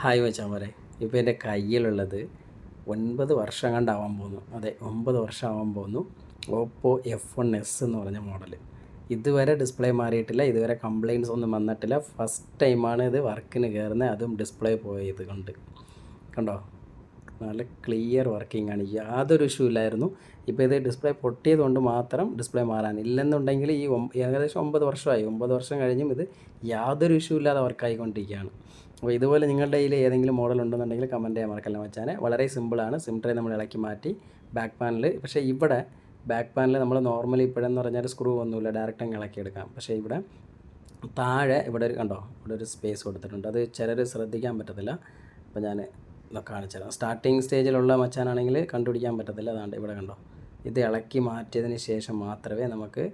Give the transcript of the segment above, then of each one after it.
Hi വെച്ചാൽ ഇപ്പോൾ എന്റെ കയ്യിലുള്ളത് ഒൻപത് വർഷം കണ്ടാവാൻ പോകുന്നു അതെ ഒമ്പത് വർഷം ആവാൻ പോകുന്നു ഓപ്പോ എഫ് വൺ എസ് എന്ന് പറഞ്ഞ മോഡൽ. ഇതുവരെ ഡിസ്പ്ലേ മാറിയിട്ടില്ല ഇതുവരെ കംപ്ലയിൻസ് ഒന്നും വന്നിട്ടില്ല. ഫസ്റ്റ് ടൈമാണ് ഇത് വർക്കിന് കയറുന്നത് അതും ഡിസ്പ്ലേ പോയത് കൊണ്ട്. കണ്ടോ? നല്ല ക്ലിയർ വർക്കിംഗ് ആണ്. യാതൊരു ഇഷ്യൂ ഇല്ലായിരുന്നു. ഇപ്പോൾ ഇത് ഡിസ്പ്ലേ പൊട്ടിയത് കൊണ്ട് മാത്രം ഡിസ്പ്ലേ മാറാൻ. ഇല്ലെന്നുണ്ടെങ്കിൽ ഈ ഏകദേശം ഒമ്പത് വർഷമായി. ഒമ്പത് വർഷം കഴിഞ്ഞും ഇത് യാതൊരു ഇഷ്യൂ ഇല്ലാതെ വർക്കായിക്കൊണ്ടിരിക്കുകയാണ് അപ്പോൾ ഇതുപോലെ നിങ്ങളുടെ കയ്യിൽ ഏതെങ്കിലും മോഡൽ ഉണ്ടെന്നുണ്ടെങ്കിൽ കമന്റ് ചെയ്യാൻ മറക്കല്ല മച്ചാനെ. വളരെ സിമ്പിളാണ് സിം ട്രേ നമ്മൾ ഇളക്കി മാറ്റി ബാക്ക് പാനൽ പക്ഷേ ഇവിടെ ബാക്ക് പാനൽ നമ്മൾ നോർമലി ഇപ്പോഴെന്ന് പറഞ്ഞാൽ സ്ക്രൂ ഒന്നുമില്ല. ഡയറക്റ്റ് അങ്ങ് ഇളക്കിയെടുക്കാം. പക്ഷേ ഇവിടെ താഴെ ഇവിടെ ഒരു കണ്ടോ? ഇവിടെ ഒരു സ്പേസ് കൊടുത്തിട്ടുണ്ട്. അത് ചിലർ ശ്രദ്ധിക്കാൻ പറ്റത്തില്ല. അപ്പോൾ ഞാൻ കാണിച്ചു തരാം. സ്റ്റാർട്ടിങ് സ്റ്റേജിലുള്ള മച്ചാനാണെങ്കിൽ കണ്ടുപിടിക്കാൻ പറ്റത്തില്ല. അതാണ്ട് ഇവിടെ കണ്ടോ? ഇത് ഇളക്കി മാറ്റിയതിന് ശേഷം മാത്രമേ നമുക്ക്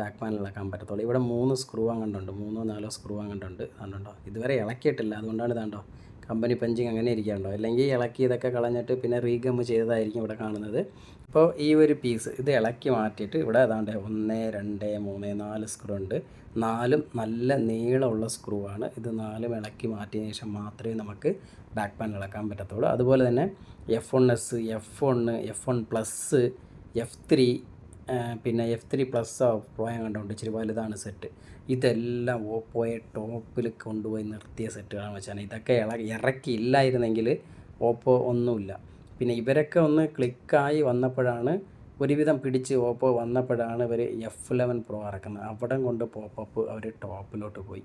ബാക്ക് പാനൽ ഇളക്കാൻ പറ്റത്തുള്ളൂ. ഇവിടെ മൂന്ന് സ്ക്രൂ അങ്ങോട്ടുണ്ട് മൂന്നോ നാലോ സ്ക്രൂ അങ്ങോട്ടുണ്ട് അതുകൊണ്ടോ ഇതുവരെ ഇളക്കിയിട്ടില്ല. അതുകൊണ്ടാണ് ഇതാണ്ടോ? കമ്പനി പഞ്ചിങ് അങ്ങനെ ഇരിക്കാണ്ടോ അല്ലെങ്കിൽ ഇളക്കി ഇതൊക്കെ കളഞ്ഞിട്ട് പിന്നെ റീഗം ചെയ്തതായിരിക്കും ഇവിടെ കാണുന്നത്. അപ്പോൾ ഈ ഒരു പീസ് ഇത് ഇളക്കി മാറ്റിയിട്ട് ഇവിടെ ഏതാണ്ട് ഒന്ന് രണ്ട് മൂന്ന് നാല് സ്ക്രൂ ഉണ്ട്. നാലും നല്ല നീളമുള്ള സ്ക്രൂ ആണ്. ഇത് നാലും ഇളക്കി മാറ്റിയതിന് ശേഷം മാത്രമേ നമുക്ക് ബാക്ക് പാൻ ഇളക്കാൻ പറ്റത്തുള്ളൂ. അതുപോലെ തന്നെ F one S F one F one plus F three പിന്നെ എഫ് ത്രീ പ്ലസ് പോയാൽ കണ്ടുകൊണ്ട് ഇച്ചിരി വലുതാണ് സെറ്റ് ഇതെല്ലാം ഓപ്പോയെ ടോപ്പിൽ കൊണ്ടുപോയി നിർത്തിയ സെറ്റുകളാണ് വെച്ചാൽ ഇതൊക്കെ ഇള ഇറക്കിയില്ലായിരുന്നെങ്കിൽ ഓപ്പോ ഒന്നുമില്ല. പിന്നെ ഇവരൊക്കെ ഒന്ന് ക്ലിക്കായി വന്നപ്പോഴാണ് ഒരുവിധം പിടിച്ച് ഓപ്പോ വന്നപ്പോഴാണ് ഇവർ എഫ് ലെവൻ പ്രോ ഇറക്കുന്നത്. അവിടെ കൊണ്ട് പോപ്പപ്പ് അവർ ടോപ്പിലോട്ട് പോയി.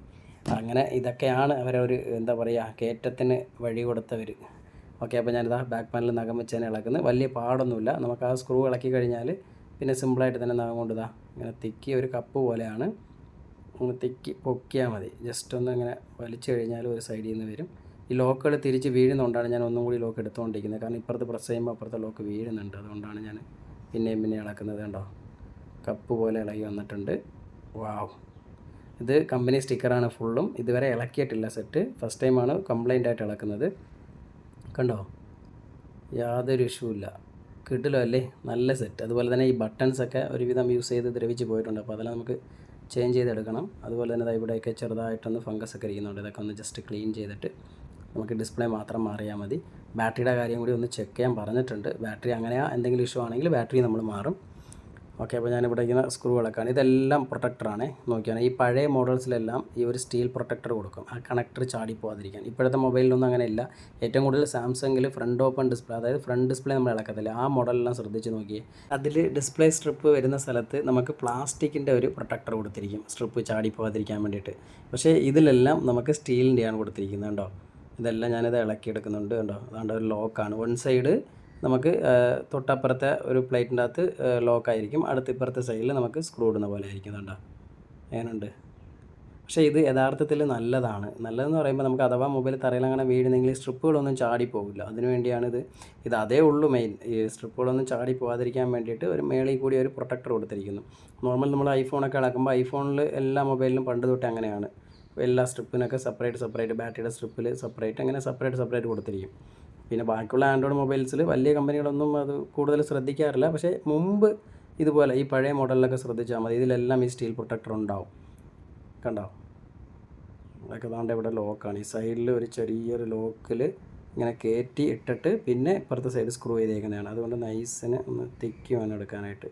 അങ്ങനെ ഇതൊക്കെയാണ് അവരൊരു എന്താ പറയുക കയറ്റത്തിന് വഴി കൊടുത്തവർ ഓക്കെ അപ്പോൾ ഞാനിതാ ബാക്ക് പാനൽ നഖം വെച്ച് തന്നെ ഇളക്കുന്നത്. വലിയ പാടൊന്നുമില്ല. നമുക്ക് ആ സ്ക്രൂ ഇളക്കി കഴിഞ്ഞാൽ പിന്നെ സിമ്പിളായിട്ട് തന്നെ നഖം കൊണ്ടുതാ. ഇങ്ങനെ തിക്കി ഒരു കപ്പ് പോലെയാണ്. ഒന്ന് തിക്കി പൊക്കിയാൽ മതി. ജസ്റ്റ് ഒന്ന് ഇങ്ങനെ വലിച്ചു കഴിഞ്ഞാൽ ഒരു സൈഡിൽ നിന്ന് വരും. ഈ ലോക്കുകൾ തിരിച്ച് വീഴുന്നതുകൊണ്ടാണ് ഞാൻ ഒന്നും കൂടി ലോക്ക് എടുത്തുകൊണ്ടിരിക്കുന്നത്. കാരണം ഇപ്പുറത്ത് പ്രസ് ചെയ്യുമ്പോൾ അപ്പുറത്തെ ലോക്ക് വീഴുന്നുണ്ട്. അതുകൊണ്ടാണ് ഞാൻ പിന്നെയും പിന്നെ ഇളക്കുന്നത് കണ്ടോ? കപ്പ് പോലെ ഇളകി വന്നിട്ടുണ്ട്. വാവ് ഇത് കമ്പനി സ്റ്റിക്കറാണ് ഫുള്ളും. ഇതുവരെ ഇളക്കിയിട്ടില്ല സെറ്റ്. ഫസ്റ്റ് ടൈമാണ് കംപ്ലൈന്റ് ആയിട്ട് ഇളക്കുന്നത്. കണ്ടോ? യാതൊരു ഇഷ്യൂ ഇല്ല കിട്ടില്ലോ അല്ലേ? നല്ല സെറ്റ് അതുപോലെ തന്നെ ഈ ബട്ടൺസ് ഒക്കെ ഒരുവിധം യൂസ് ചെയ്ത് ദ്രവിച്ച് പോയിട്ടുണ്ട്. അപ്പോൾ അതെല്ലാം നമുക്ക് ചേഞ്ച് ചെയ്തെടുക്കണം. അതുപോലെ തന്നെ ഇവിടെയൊക്കെ ചെറുതായിട്ടൊന്ന് ഫംഗസ് ഒക്കെ ഇരിക്കുന്നുണ്ട്. ഇതൊക്കെ ഒന്ന് ജസ്റ്റ് ക്ലീൻ ചെയ്തിട്ട് നമുക്ക് ഡിസ്പ്ലേ മാത്രം മാറിയാൽ മതി. ബാറ്ററിയുടെ കാര്യം കൂടി ഒന്ന് ചെക്ക് ചെയ്യാൻ പറഞ്ഞിട്ടുണ്ട്. ബാറ്ററി അങ്ങനെ എന്തെങ്കിലും ഇഷ്യൂ ആണെങ്കിൽ ബാറ്ററി നമ്മൾ മാറും. ഓക്കെ അപ്പോൾ ഞാനിവിടെ ഇങ്ങനെ സ്ക്രൂകളൊക്കെയാണ് ഇതെല്ലാം പ്രൊട്ടക്ടറാണ് നോക്കിയാണ് ഈ പഴയ മോഡൽസിലെല്ലാം ഈ ഒരു സ്റ്റീൽ പ്രൊട്ടക്ടർ കൊടുക്കും. ആ കണക്ടർ ചാടി പോകാതിരിക്കാൻ ഇപ്പോഴത്തെ മൊബൈലിലൊന്നും അങ്ങനെ ഇല്ല ഏറ്റവും കൂടുതൽ സാംസങ്ങിൽ ഫ്രണ്ട് ഓപ്പൺ ഡിസ്പ്ലേ അതായത് ഫ്രണ്ട് ഡിസ്പ്ലേ നമ്മൾ ഇളക്കത്തില്ല ആ മോഡലെല്ലാം ശ്രദ്ധിച്ച് നോക്കിയേ. അതിൽ ഡിസ്പ്ലേ സ്ട്രിപ്പ് വരുന്ന സ്ഥലത്ത് നമുക്ക് പ്ലാസ്റ്റിക്കിന്റെ ഒരു പ്രൊട്ടക്ടർ കൊടുത്തിരിക്കും. സ്ട്രിപ്പ് ചാടി പോകാതിരിക്കാൻ വേണ്ടിയിട്ട്. പക്ഷേ ഇതിലെല്ലാം നമുക്ക് സ്റ്റീലിന്റെയാണ് കൊടുത്തിരിക്കുന്നത് കേട്ടോ ഇതെല്ലാം ഞാനിത് ഇളക്കിയെടുക്കുന്നുണ്ട് കേട്ടോ അതുകൊണ്ട് ഒരു ലോക്കാണ് വൺ സൈഡ് നമുക്ക് തൊട്ടപ്പുറത്തെ ഒരു പ്ലേറ്റിന്റെ അകത്ത് ലോക്കായിരിക്കും. അടുത്ത ഇപ്പുറത്തെ സൈഡിൽ നമുക്ക് സ്ക്രൂ ഇടുന്ന പോലെ ആയിരിക്കും കണ്ടോ? അങ്ങനെയുണ്ട് പക്ഷേ ഇത് യഥാർത്ഥത്തിൽ നല്ലതാണ്. നല്ലതെന്ന് പറയുമ്പോൾ നമുക്ക് അഥവാ മൊബൈൽ തറയിൽ അങ്ങനെ വീഴുന്നെങ്കിൽ സ്ട്രിപ്പുകളൊന്നും ചാടി പോകില്ല അതിന് വേണ്ടിയാണ് ഇത് ഇത് അതേ ഉള്ളൂ മെയിൻ. ഈ സ്ട്രിപ്പുകളൊന്നും ചാടി പോകാതിരിക്കാൻ വേണ്ടിയിട്ട് ഒരു മേളിൽ കൂടി ഒരു പ്രൊട്ടക്ടർ കൊടുത്തിരിക്കുന്നു. നോർമൽ നമ്മൾ ഐഫോണൊക്കെ ഇളക്കുമ്പോൾ ഐഫോണിൽ എല്ലാ മൊബൈലിലും പണ്ട് തൊട്ട് അങ്ങനെയാണ്. എല്ലാ സ്ട്രിപ്പിനൊക്കെ സെപ്പറേറ്റ് സെപ്പറേറ്റ് ബാറ്ററിയുടെ സ്ട്രിപ്പിൽ സെപ്പറേറ്റ് അങ്ങനെ സെപ്പറേറ്റ് സെപ്പറേറ്റ് കൊടുത്തിരിക്കും. പിന്നെ ബാക്കിയുള്ള ആൻഡ്രോയിഡ് മൊബൈൽസിൽ വലിയ കമ്പനികളൊന്നും അത് കൂടുതൽ ശ്രദ്ധിക്കാറില്ല. പക്ഷേ മുമ്പ് ഇതുപോലെ ഈ പഴയ മോഡലിലൊക്കെ ശ്രദ്ധിച്ചാൽ മതി. ഇതിലെല്ലാം ഈ സ്റ്റീൽ പ്രൊട്ടക്ടർ ഉണ്ടാവും. കണ്ടോ? അതൊക്കെ ദാണ്ട് ഇവിടെ ലോക്കാണ്. ഈ സൈഡിൽ ഒരു ചെറിയൊരു ലോക്കിൽ ഇങ്ങനെ കയറ്റി ഇട്ടിട്ട് പിന്നെ ഇപ്പുറത്തെ സൈഡ് സ്ക്രൂ ചെയ്തേക്കുന്നതാണ്. അതുകൊണ്ട് നൈസിന് ഒന്ന് തിക്കി എടുക്കാനായിട്ട്.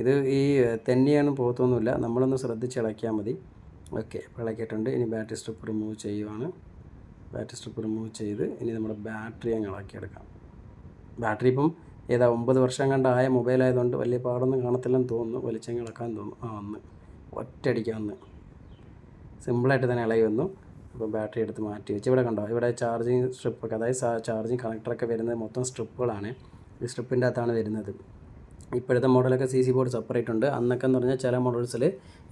ഇത് ഈ തെന്നിയാണ് പോകത്തൊന്നുമില്ല. നമ്മളൊന്ന് ശ്രദ്ധിച്ച് ഇളക്കിയാൽ മതി. ഓക്കെ ഇളക്കിയിട്ടുണ്ട്. ഇനി ബാറ്ററി സ്ട്രിപ്പ് റിമൂവ് ചെയ്യുവാണ്. ബാറ്ററി സ്ട്രിപ്പ് റിമൂവ് ചെയ്ത് ഇനി നമ്മുടെ ബാറ്ററി അങ്ങ് ഇളക്കിയെടുക്കാം. ബാറ്ററി ഇപ്പം ഏതാ ഒമ്പത് വർഷം കണ്ടായ മൊബൈൽ ആയതുകൊണ്ട് വലിയ പാടൊന്നും കാണത്തില്ലെന്ന് തോന്നുന്നു വലിച്ചങ്ങ് ഇളക്കാൻ തോന്നുന്നു. ആ വന്ന്. ഒറ്റയടിക്ക് വന്ന്. സിമ്പിളായിട്ട് തന്നെ ഇളകി വന്നു. അപ്പോൾ ബാറ്ററി എടുത്ത് മാറ്റി വെച്ച് ഇവിടെ കണ്ടോ ഇവിടെ ചാർജിങ് സ്ട്രിപ്പൊക്കെ അതായത് ചാർജിങ് കണക്ടറൊക്കെ വരുന്നത് മൊത്തം സ്ട്രിപ്പുകളാണ് ഈ സ്ട്രിപ്പിന്റെ അകത്താണ് വരുന്നത്. ഇപ്പോഴത്തെ മോഡലൊക്കെ സി സി ബോർഡ് സെപ്പറേറ്റ് ഉണ്ട്. അന്നൊക്കെ എന്ന് പറഞ്ഞാൽ ചില മോഡൽസിൽ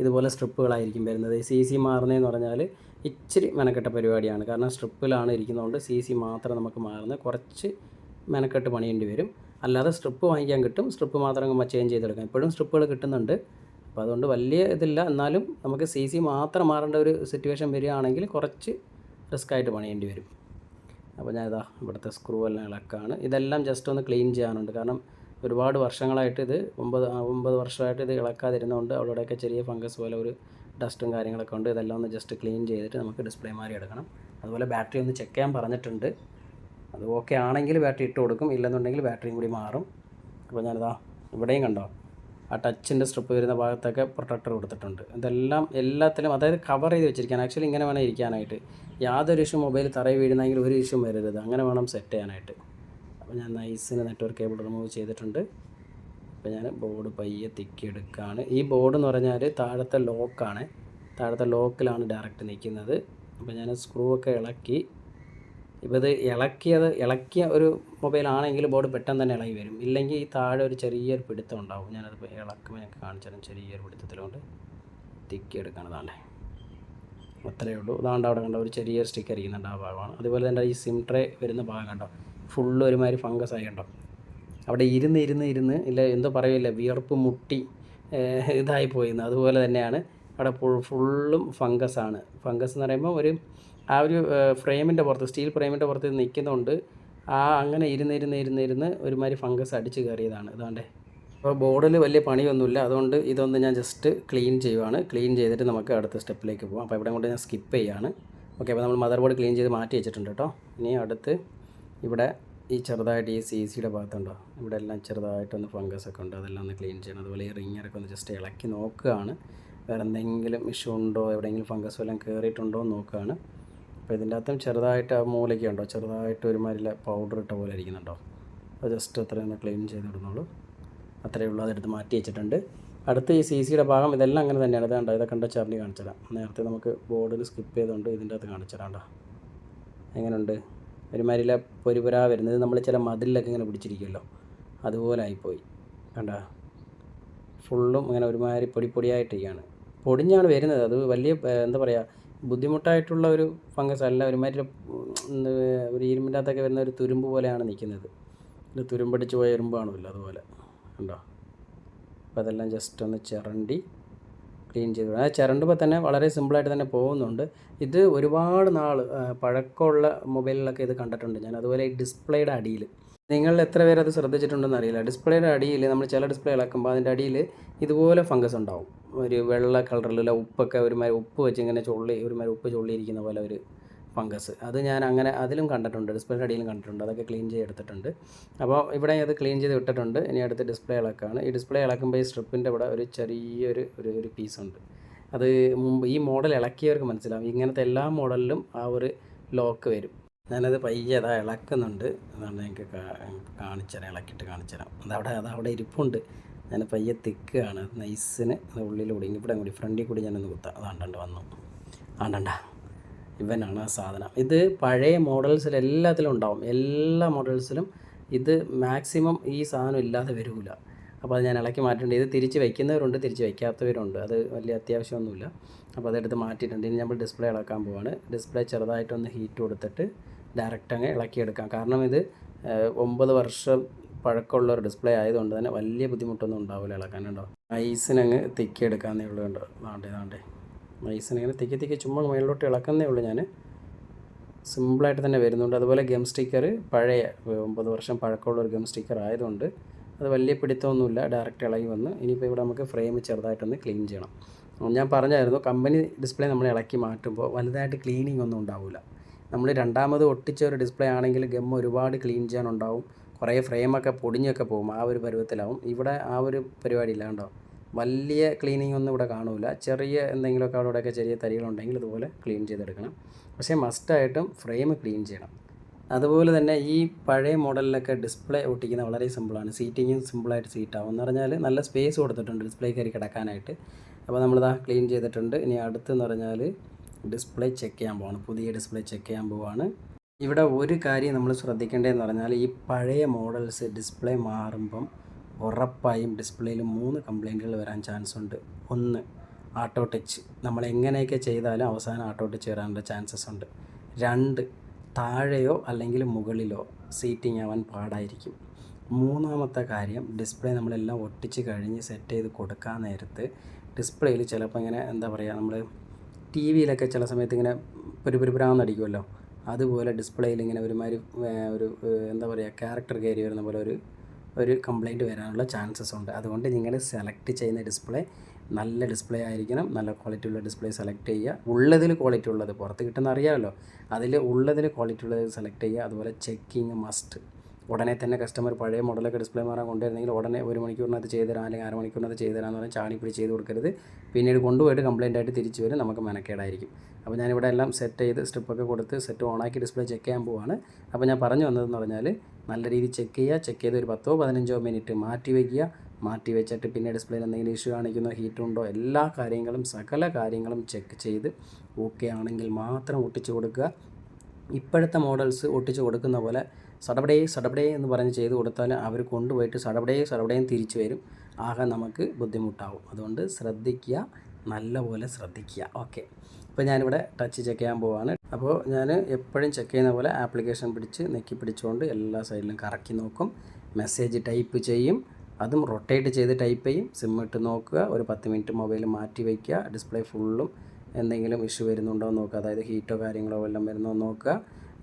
ഇതുപോലെ സ്ട്രിപ്പുകളായിരിക്കും വരുന്നത്. സി സി മാറുന്നതെന്ന് പറഞ്ഞാൽ ഇച്ചിരി മെനക്കെട്ട പരിപാടിയാണ്. കാരണം സ്ട്രിപ്പിലാണ് ഇരിക്കുന്നതുകൊണ്ട് സി സി മാത്രം നമുക്ക് മാറുന്നത്. കുറച്ച് മെനക്കെട്ട് പണിയേണ്ടി വരും. അല്ലാതെ സ്ട്രിപ്പ് വാങ്ങിക്കാൻ കിട്ടും. സ്ട്രിപ്പ് മാത്രം നമ്മൾ ചേഞ്ച് ചെയ്തെടുക്കാം. ഇപ്പോഴും സ്ട്രിപ്പുകൾ കിട്ടുന്നുണ്ട്. അപ്പോൾ അതുകൊണ്ട് വലിയ ഇതില്ല. എന്നാലും നമുക്ക് സി സി മാത്രം മാറേണ്ട ഒരു സിറ്റുവേഷൻ വരികയാണെങ്കിൽ കുറച്ച് റിസ്ക് ആയിട്ട് പണിയേണ്ടി വരും. അപ്പോൾ ഞാൻ ഇതാ ഇവിടുത്തെ സ്ക്രൂ എല്ലാം ഇളക്കാണ്. ഇതെല്ലാം ജസ്റ്റ് ഒന്ന് ക്ലീൻ ചെയ്യാനുണ്ട്. കാരണം ഒരുപാട് വർഷങ്ങളായിട്ട് ഇത് ഒമ്പത് ഒമ്പത് വർഷമായിട്ട് ഇത് ഇളക്കാതിരുന്നതുകൊണ്ട് അവിടെയൊക്കെ ചെറിയ ഫംഗസ് പോലെ ഒരു ഡസ്റ്റും കാര്യങ്ങളൊക്കെ ഉണ്ട്. ഇതെല്ലാം ഒന്ന് ജസ്റ്റ് ക്ലീൻ ചെയ്തിട്ട് നമുക്ക് ഡിസ്പ്ലേ മാറി എടുക്കണം. അതുപോലെ ബാറ്ററി ഒന്ന് ചെക്ക് ചെയ്യാൻ പറഞ്ഞിട്ടുണ്ട്. അത് ഓക്കെ ആണെങ്കിൽ ബാറ്ററി ഇട്ട് കൊടുക്കും. ഇല്ലെന്നുണ്ടെങ്കിൽ ബാറ്ററിയും കൂടി മാറും. അപ്പോൾ ഞാനിതാ ഇവിടെയും കണ്ടോ? ആ ടച്ചിന്റെ സ്ട്രിപ്പ് വരുന്ന ഭാഗത്തൊക്കെ പ്രൊട്ടക്ടർ കൊടുത്തിട്ടുണ്ട്. ഇതെല്ലാം എല്ലാത്തിലും അതായത് കവർ ചെയ്ത് വെച്ചിരിക്കാൻ ആക്ച്വലി ഇങ്ങനെ വേണം ഇരിക്കാനായിട്ട്. യാതൊരു ഇഷ്യൂ മൊബൈൽ തറയിൽ വീഴുന്നെങ്കിൽ ഒരു ഇഷ്യൂ വരരുത്. അങ്ങനെ വേണം സെറ്റ് ചെയ്യാനായിട്ട്. അപ്പോൾ ഞാൻ നൈസിന് നെറ്റ്വർക്ക് കേബിൾ റിമൂവ് ചെയ്തിട്ടുണ്ട്. അപ്പോൾ ഞാൻ ബോർഡ് പയ്യെ തിക്കി എടുക്കുകയാണ് ഈ ബോർഡ് എന്ന് പറഞ്ഞാൽ താഴത്തെ ലോക്കാണ്. താഴത്തെ ലോക്കിലാണ് ഡയറക്റ്റ് നിൽക്കുന്നത്. അപ്പോൾ ഞാൻ സ്ക്രൂ ഒക്കെ ഇളക്കി. ഇപ്പോൾ ഇത് ഇളക്കിയത് ഇളക്കിയ ഒരു മൊബൈലാണെങ്കിൽ ബോർഡ് പെട്ടെന്ന് തന്നെ ഇളകി വരും. ഇല്ലെങ്കിൽ ഈ താഴെ ഒരു ചെറിയൊരു പിടുത്തം ഉണ്ടാവും. ഞാനത് ഇളക്കുമ്പോൾ ഞാൻ തരാം. ചെറിയൊരു പിടുത്തത്തിലുകൊണ്ട് തിക്കി എടുക്കണതാണ്ടേ അത്രയേ ഉള്ളൂ. അതാണ്ട് അവിടെ കണ്ടോ ഒരു ചെറിയൊരു സ്റ്റിക്കർ ഇരിക്കുന്നുണ്ട് ആ ഭാഗമാണ്. അതുപോലെ തന്നെ ഈ സിം ട്രേ വരുന്ന ഭാഗം കണ്ടോ? ഫുള്ള് ഒരുമാതിരി ഫംഗസ് ആയി കണ്ടോ? അവിടെ ഇരുന്ന് ഇരുന്ന് ഇരുന്ന് ഇല്ല എന്തോ പറയില്ല വിയർപ്പ് മുട്ടി ഇതായി പോയിന്ന് അതുപോലെ തന്നെയാണ് അവിടെ ഫുള്ളും ഫംഗസ് ആണ് ഫംഗസ് എന്ന് പറയുമ്പോൾ ഒരു ആ ഒരു ഫ്രെയിമിന്റെ പുറത്ത് സ്റ്റീൽ ഫ്രെയിമിന്റെ പുറത്ത് നിൽക്കുന്നതുകൊണ്ട് ആ അങ്ങനെ ഇരുന്ന് ഇരുന്ന് ഇരുന്ന് ഇരുന്ന് ഒരുമാതിരി ഫംഗസ് അടിച്ച് കയറിയതാണ്. ഇതാണ്ടേ. അപ്പോൾ ബോർഡിൽ വലിയ പണിയൊന്നുമില്ല. അതുകൊണ്ട് ഇതൊന്ന് ഞാൻ ജസ്റ്റ് ക്ലീൻ ചെയ്യുവാണ്. ക്ലീൻ ചെയ്തിട്ട് നമുക്ക് അടുത്ത സ്റ്റെപ്പിലേക്ക് പോകാം അപ്പോൾ ഇവിടെ കൊണ്ട് ഞാൻ സ്കിപ്പ് ചെയ്യാണ്. ഓക്കെ അപ്പോൾ നമ്മൾ മദർ ബോർഡ് ക്ലീൻ ചെയ്ത് മാറ്റി വെച്ചിട്ടുണ്ട് കേട്ടോ. ഇനി അടുത്ത് ഇവിടെ ഈ ചെറുതായിട്ട് ഈ സി സിയുടെ ഭാഗത്തുണ്ടോ? ഇവിടെ എല്ലാം ചെറുതായിട്ടൊന്ന് ഫംഗസ് ഒക്കെ ഉണ്ട്. അതെല്ലാം ഒന്ന് ക്ലീൻ ചെയ്യണം. അതുപോലെ ഈ റിങ്ങറൊക്കെ ഒന്ന് ജസ്റ്റ് ഇളക്കി നോക്കുകയാണ്. വേറെ എന്തെങ്കിലും ഇഷ്യൂ ഉണ്ടോ? എവിടെയെങ്കിലും ഫംഗസ് വല്ലതും കയറിയിട്ടുണ്ടോ എന്ന് നോക്കുകയാണ്. അപ്പോൾ ഇതിന്റെ അകത്തും ചെറുതായിട്ട് ആ മൂലയ്ക്ക് ഉണ്ടോ ചെറുതായിട്ട് ഒരുമാതിരി പൗഡർ ഇട്ട പോലെ ഇരിക്കുന്നുണ്ടോ? അത് ജസ്റ്റ് അത്രയും ഒന്ന് ക്ലീൻ ചെയ്ത് വിടുന്നുള്ളൂ അത്രയേ ഉള്ളൂ. അതെടുത്ത് മാറ്റി വെച്ചിട്ടുണ്ട്. അടുത്ത ഈ സി സിയുടെ ഭാഗം ഇതെല്ലാം അങ്ങനെ തന്നെയാണ്. കണ്ടോ? ഇതൊക്കെ കണ്ടോ? ചെറിയ കാണിച്ചു തരാം നേരത്തെ നമുക്ക് ബോർഡിൽ സ്കിപ്പ് ചെയ്തുകൊണ്ട് ഇതിന്റെ അകത്ത് കാണിച്ചു തരാം എങ്ങനെയുണ്ട്? ഒരുമാതിരിയില്ല പൊരിപുരാ വരുന്നത് നമ്മൾ ചില മതിലൊക്കെ ഇങ്ങനെ പിടിച്ചിരിക്കുമല്ലോ. അതുപോലെ ആയിപ്പോയി. കണ്ട? ഫുള്ളും ഇങ്ങനെ ഒരുമാതിരി പൊടി പൊടിയായിട്ടിരിക്കുകയാണ്. പൊടിഞ്ഞാണ് വരുന്നത്. അത് വലിയ എന്താ പറയുക ബുദ്ധിമുട്ടായിട്ടുള്ള ഒരു ഫംഗസ് അല്ല. ഒരുമാതിരി ഒരു ഇരുമ്പിന്റെ വരുന്ന ഒരു തുരുമ്പ് പോലെയാണ് നിൽക്കുന്നത്. ഒരു തുരുമ്പടിച്ച് പോയ എറുമ്പാണല്ലോ അതുപോലെ. കണ്ടോ? അപ്പോൾ അതെല്ലാം ജസ്റ്റ് ഒന്ന് ചിരണ്ടി ക്ലീൻ ചെയ്ത്. ആ ചിരണ്ടുമ്പോൾ തന്നെ വളരെ സിമ്പിളായിട്ട് തന്നെ പോകുന്നുണ്ട്. ഇത് ഒരുപാട് നാൾ പഴക്കമുള്ള മൊബൈലിലൊക്കെ ഇത് കണ്ടിട്ടുണ്ട് ഞാൻ. അതുപോലെ ഈ ഡിസ്പ്ലേയുടെ അടിയിൽ നിങ്ങൾ എത്ര പേര് അത് ശ്രദ്ധിച്ചിട്ടുണ്ടെന്ന് അറിയില്ല. ഡിസ്പ്ലേയുടെ അടിയിൽ നമ്മൾ ചില ഡിസ്പ്ലേ ഇളക്കുമ്പോൾ അതിന്റെ അടിയിൽ ഇതുപോലെ ഫംഗസ് ഉണ്ടാവും. ഒരു വെള്ള കളറിലുള്ള ഉപ്പൊക്കെ ഒരുമാതിരി ഉപ്പ് വെച്ച് ഇങ്ങനെ ചൊള്ളി ഒരുമാതിരി ഉപ്പ് ചൊള്ളിയിരിക്കുന്ന പോലെ ഒരു ഫംഗസ്. അത് ഞാൻ അങ്ങനെ അതിലും കണ്ടിട്ടുണ്ട് ഡിസ്പ്ലേ അടിയിലും കണ്ടിട്ടുണ്ട് അതൊക്കെ ക്ലീൻ ചെയ്തെടുത്തിട്ടുണ്ട്. അപ്പോൾ ഇവിടെ അത് ക്ലീൻ ചെയ്ത് ഇട്ടിട്ടുണ്ട്. ഇനി അടുത്ത് ഡിസ്പ്ലേ ഇളക്കാണ്. ഈ ഡിസ്പ്ലേ ഇളക്കുമ്പോൾ ഈ സ്ട്രിപ്പിന്റെ ഇവിടെ ഒരു ചെറിയൊരു ഒരു ഒരു പീസ് ഉണ്ട്. അത് മുമ്പ് ഈ മോഡൽ ഇളക്കിയവർക്ക് മനസ്സിലാവും. ഇങ്ങനത്തെ എല്ലാ മോഡലിലും ആ ഒരു ലോക്ക് വരും. ഞാനത് പയ്യെ അതാ ഇളക്കുന്നുണ്ട്. അതാണ് ഞങ്ങൾക്ക് കാണിച്ചു തരാം ഇളക്കിയിട്ട് കാണിച്ചു തരാം അതവിടെ അത് അവിടെ ഇരിപ്പുണ്ട്. ഞാൻ പയ്യെ തിക്കുകയാണ് നൈസിന് ഉള്ളിലൂടെ ഇവിടെ കൂടി ഫ്രണ്ടിൽ കൂടി ഞാനൊന്ന് കുത്താം. അതാണ്ടണ്ട് വന്നു. ആണ്ടണ്ട ഇവനാണ് ആ സാധനം. ഇത് പഴയ മോഡൽസിൽ എല്ലാത്തിലും ഉണ്ടാവും. എല്ലാ മോഡൽസിലും ഇത് മാക്സിമം ഈ സാധനം ഇല്ലാതെ വരില്ല അപ്പോൾ അത് ഞാൻ ഇളക്കി മാറ്റിയിട്ടുണ്ട്. ഇത് തിരിച്ച് വയ്ക്കുന്നവരുണ്ട് തിരിച്ച് വയ്ക്കാത്തവരുണ്ട് അത് വലിയ അത്യാവശ്യമൊന്നുമില്ല. അപ്പോൾ അതെടുത്ത് മാറ്റിയിട്ടുണ്ട്. ഇനി നമ്മൾ ഡിസ്പ്ലേ ഇളക്കാൻ പോവാണ്. ഡിസ്പ്ലേ ചെറുതായിട്ടൊന്ന് ഹീറ്റ് കൊടുത്തിട്ട് ഡയറക്റ്റ് അങ്ങ് ഇളക്കിയെടുക്കാം. കാരണം ഇത് ഒമ്പത് വർഷം പഴക്കമുള്ള ഒരു ഡിസ്പ്ലേ ആയതുകൊണ്ട് തന്നെ വലിയ ബുദ്ധിമുട്ടൊന്നും ഉണ്ടാവില്ല ഇളക്കാനുണ്ടോ ഐസിനങ്ങ് തിക്കി എടുക്കാന്നേ ഉള്ളൂ കണ്ടോ? വേണ്ടേ വേണ്ടേ ഇങ്ങനെ തിക്കി തിക്കി ചുമ്മാ മേളിലോട്ട് ഇളക്കുന്നേ ഉള്ളൂ ഞാൻ സിമ്പിളായിട്ട് തന്നെ വരുന്നുണ്ട്. അതുപോലെ ഗം സ്റ്റിക്കർ പഴയ ഒമ്പത് വർഷം പഴക്കമുള്ള ഒരു ഗം സ്റ്റിക്കർ ആയതുകൊണ്ട് അത് വലിയ പിടുത്തമൊന്നുമില്ല. ഡയറക്റ്റ് ഇളകി വന്ന് ഇനിയിപ്പോൾ ഇവിടെ നമുക്ക് ഫ്രെയിം ചെറുതായിട്ടൊന്ന് ക്ലീൻ ചെയ്യണം. ഞാൻ പറഞ്ഞായിരുന്നു കമ്പനി ഡിസ്പ്ലേ നമ്മൾ ഇളക്കി മാറ്റുമ്പോൾ വലുതായിട്ട് ക്ലീനിങ് ഒന്നും ഉണ്ടാവില്ല നമ്മൾ രണ്ടാമത് ഒട്ടിച്ച ഒരു ഡിസ്പ്ലേ ആണെങ്കിൽ ഗം ഒരുപാട് ക്ലീൻ ചെയ്യാനുണ്ടാവും കുറേ ഫ്രെയിമൊക്കെ പൊടിഞ്ഞൊക്കെ പോകും. ആ ഒരു പരുവത്തിലാവും. ഇവിടെ ആ ഒരു പരിപാടി ഇല്ലാണ്ടാവും വലിയ ക്ലീനിങ് ഒന്നും ഇവിടെ കാണില്ല ചെറിയ എന്തെങ്കിലുമൊക്കെ അവിടെയൊക്കെ ചെറിയ തരികളുണ്ടെങ്കിൽ ഇതുപോലെ ക്ലീൻ ചെയ്തെടുക്കണം. പക്ഷേ മസ്റ്റായിട്ടും ഫ്രെയിം ക്ലീൻ ചെയ്യണം. അതുപോലെ തന്നെ ഈ പഴയ മോഡലിലൊക്കെ ഡിസ്പ്ലേ ഒട്ടിക്കുന്നത് വളരെ സിമ്പിളാണ് സീറ്റിങ്ങും സിമ്പിളായിട്ട് സീറ്റാവും എന്ന് പറഞ്ഞാൽ നല്ല സ്പേസ് കൊടുത്തിട്ടുണ്ട് ഡിസ്പ്ലേ കയറി കിടക്കാനായിട്ട്. അപ്പോൾ നമ്മളിതാ ക്ലീൻ ചെയ്തിട്ടുണ്ട്. ഇനി അടുത്തെന്ന് പറഞ്ഞാൽ ഡിസ്പ്ലേ ചെക്ക് ചെയ്യാൻ പോവാണ്. പുതിയ ഡിസ്പ്ലേ ചെക്ക് ചെയ്യാൻ പോവാണ്. ഇവിടെ ഒരു കാര്യം നമ്മൾ ശ്രദ്ധിക്കേണ്ടതെന്ന് പറഞ്ഞാൽ ഈ പഴയ മോഡൽസ് ഡിസ്പ്ലേ മാറുമ്പം ഉറപ്പായും ഡിസ്പ്ലേയിൽ മൂന്ന് കംപ്ലൈന്റുകൾ വരാൻ ചാൻസ് ഉണ്ട് ഒന്ന് ആട്ടോ ടച്ച് നമ്മൾ എങ്ങനെയൊക്കെ ചെയ്താലും അവസാനം ആട്ടോ ടച്ച് വരാനുള്ള ചാൻസസ് ഉണ്ട്. രണ്ട് താഴെയോ അല്ലെങ്കിൽ മുകളിലോ സീറ്റിംഗ് ആവാൻ പാടായിരിക്കും. മൂന്നാമത്തെ കാര്യം ഡിസ്പ്ലേ നമ്മളെല്ലാം ഒട്ടിച്ച് കഴിഞ്ഞ് സെറ്റ് ചെയ്ത് കൊടുക്കാൻ നേരത്ത് ഡിസ്പ്ലേയിൽ ചിലപ്പോൾ ഇങ്ങനെ എന്താ പറയുക നമ്മൾ ടി വിയിലൊക്കെ ചില സമയത്ത് ഇങ്ങനെ പുരുപുരുപുരാന്നടിക്കുമല്ലോ അതുപോലെ ഡിസ്പ്ലേയിൽ ഇങ്ങനെ ഒരുമാതിരി ഒരു എന്താ പറയുക ക്യാരക്ടർ കയറി വരുന്ന പോലെ ഒരു ഒരു കംപ്ലൈന്റ് വരാനുള്ള ചാൻസസ് ഉണ്ട്. അതുകൊണ്ട് നിങ്ങൾ സെലക്ട് ചെയ്യുന്ന ഡിസ്പ്ലേ നല്ല ഡിസ്പ്ലേ ആയിരിക്കണം. നല്ല ക്വാളിറ്റി ഉള്ള ഡിസ്പ്ലേ സെലക്ട് ചെയ്യുക. ഉള്ളതിൽ ക്വാളിറ്റി ഉള്ളത് പുറത്ത് കിട്ടുന്ന അറിയാമല്ലോ. അതിൽ ഉള്ളതിൽ ക്വാളിറ്റി ഉള്ളത് സെലക്ട് ചെയ്യുക. അതുപോലെ ചെക്കിങ് മസ്റ്റ് ഉടനെ തന്നെ കസ്റ്റമർ പഴയ മോഡലൊക്കെ ഡിസ്പ്ലേ മാറാൻ കൊണ്ടുവരുന്നെങ്കിൽ ഉടനെ ഒരു മണിക്കൂറിനകത്ത് ചെയ്ത് തരാം അല്ലെങ്കിൽ അര മണിക്കൂറിനകത്ത് ചെയ്ത് തരാമെന്ന് പറഞ്ഞാൽ ചാണിപ്പിടി ചെയ്ത് കൊടുക്കരുത്. പിന്നീട് കൊണ്ടുപോയിട്ട് കംപ്ലയിന്റ് ആയിട്ട് തിരിച്ചു വരും. നമുക്ക് മെനക്കേടായിരിക്കും. അപ്പോൾ ഞാനിവിടെ എല്ലാം സെറ്റ് ചെയ്ത് സ്ട്രിപ്പൊക്കെ കൊടുത്ത് സെറ്റ് ഓണാക്കി ഡിസ്പ്ലേ ചെക്ക് ചെയ്യാൻ പോവാണ്. അപ്പോൾ ഞാൻ പറഞ്ഞു വന്നതെന്ന് പറഞ്ഞാൽ നല്ല രീതിയിൽ ചെക്ക് ചെയ്യുക. ചെക്ക് ചെയ്ത് ഒരു പത്തോ പതിനഞ്ചോ മിനിറ്റ് മാറ്റി വയ്ക്കുക മാറ്റി വെച്ചിട്ട് പിന്നെ ഡിസ്പ്ലേയിൽ എന്തെങ്കിലും ഇഷ്യൂ കാണിക്കുന്നോ ഹീറ്റ് ഉണ്ടോ എല്ലാ കാര്യങ്ങളും സകല കാര്യങ്ങളും ചെക്ക് ചെയ്ത് ഓക്കെ ആണെങ്കിൽ മാത്രം ഒട്ടിച്ചു കൊടുക്കുക. ഇപ്പോഴത്തെ മോഡൽസ് ഒട്ടിച്ചു കൊടുക്കുന്ന പോലെ സടപടേ സടപടേ എന്ന് പറഞ്ഞ് ചെയ്ത് കൊടുത്താൽ അവർ കൊണ്ടുപോയിട്ട് സടപടേ സടപടേയും തിരിച്ചു വരും. ആകെ നമുക്ക് ബുദ്ധിമുട്ടാവും. അതുകൊണ്ട് ശ്രദ്ധിക്കുക. നല്ലപോലെ ശ്രദ്ധിക്കുക. ഓക്കെ ഇപ്പോൾ ഞാനിവിടെ ടച്ച് ചെക്ക് ചെയ്യാൻ പോവാണ്. അപ്പോൾ ഞാൻ എപ്പോഴും ചെക്ക് ചെയ്യുന്ന പോലെ ആപ്ലിക്കേഷൻ പിടിച്ച് നെക്കി പിടിച്ചുകൊണ്ട് എല്ലാ സൈഡിലും കറക്കി നോക്കും. മെസ്സേജ് ടൈപ്പ് ചെയ്യും. അതും റൊട്ടേറ്റ് ചെയ്ത് ടൈപ്പ് ചെയ്യും. സിം ഇട്ട് നോക്കുക. ഒരു പത്ത് മിനിറ്റ് മൊബൈൽ മാറ്റി വയ്ക്കുക ഡിസ്പ്ലേ ഫുള്ളും എന്തെങ്കിലും ഇഷ്യൂ വരുന്നുണ്ടോ എന്ന് നോക്കുക. അതായത് ഹീറ്റോ കാര്യങ്ങളോ എല്ലാം വരുന്നോ നോക്കുക.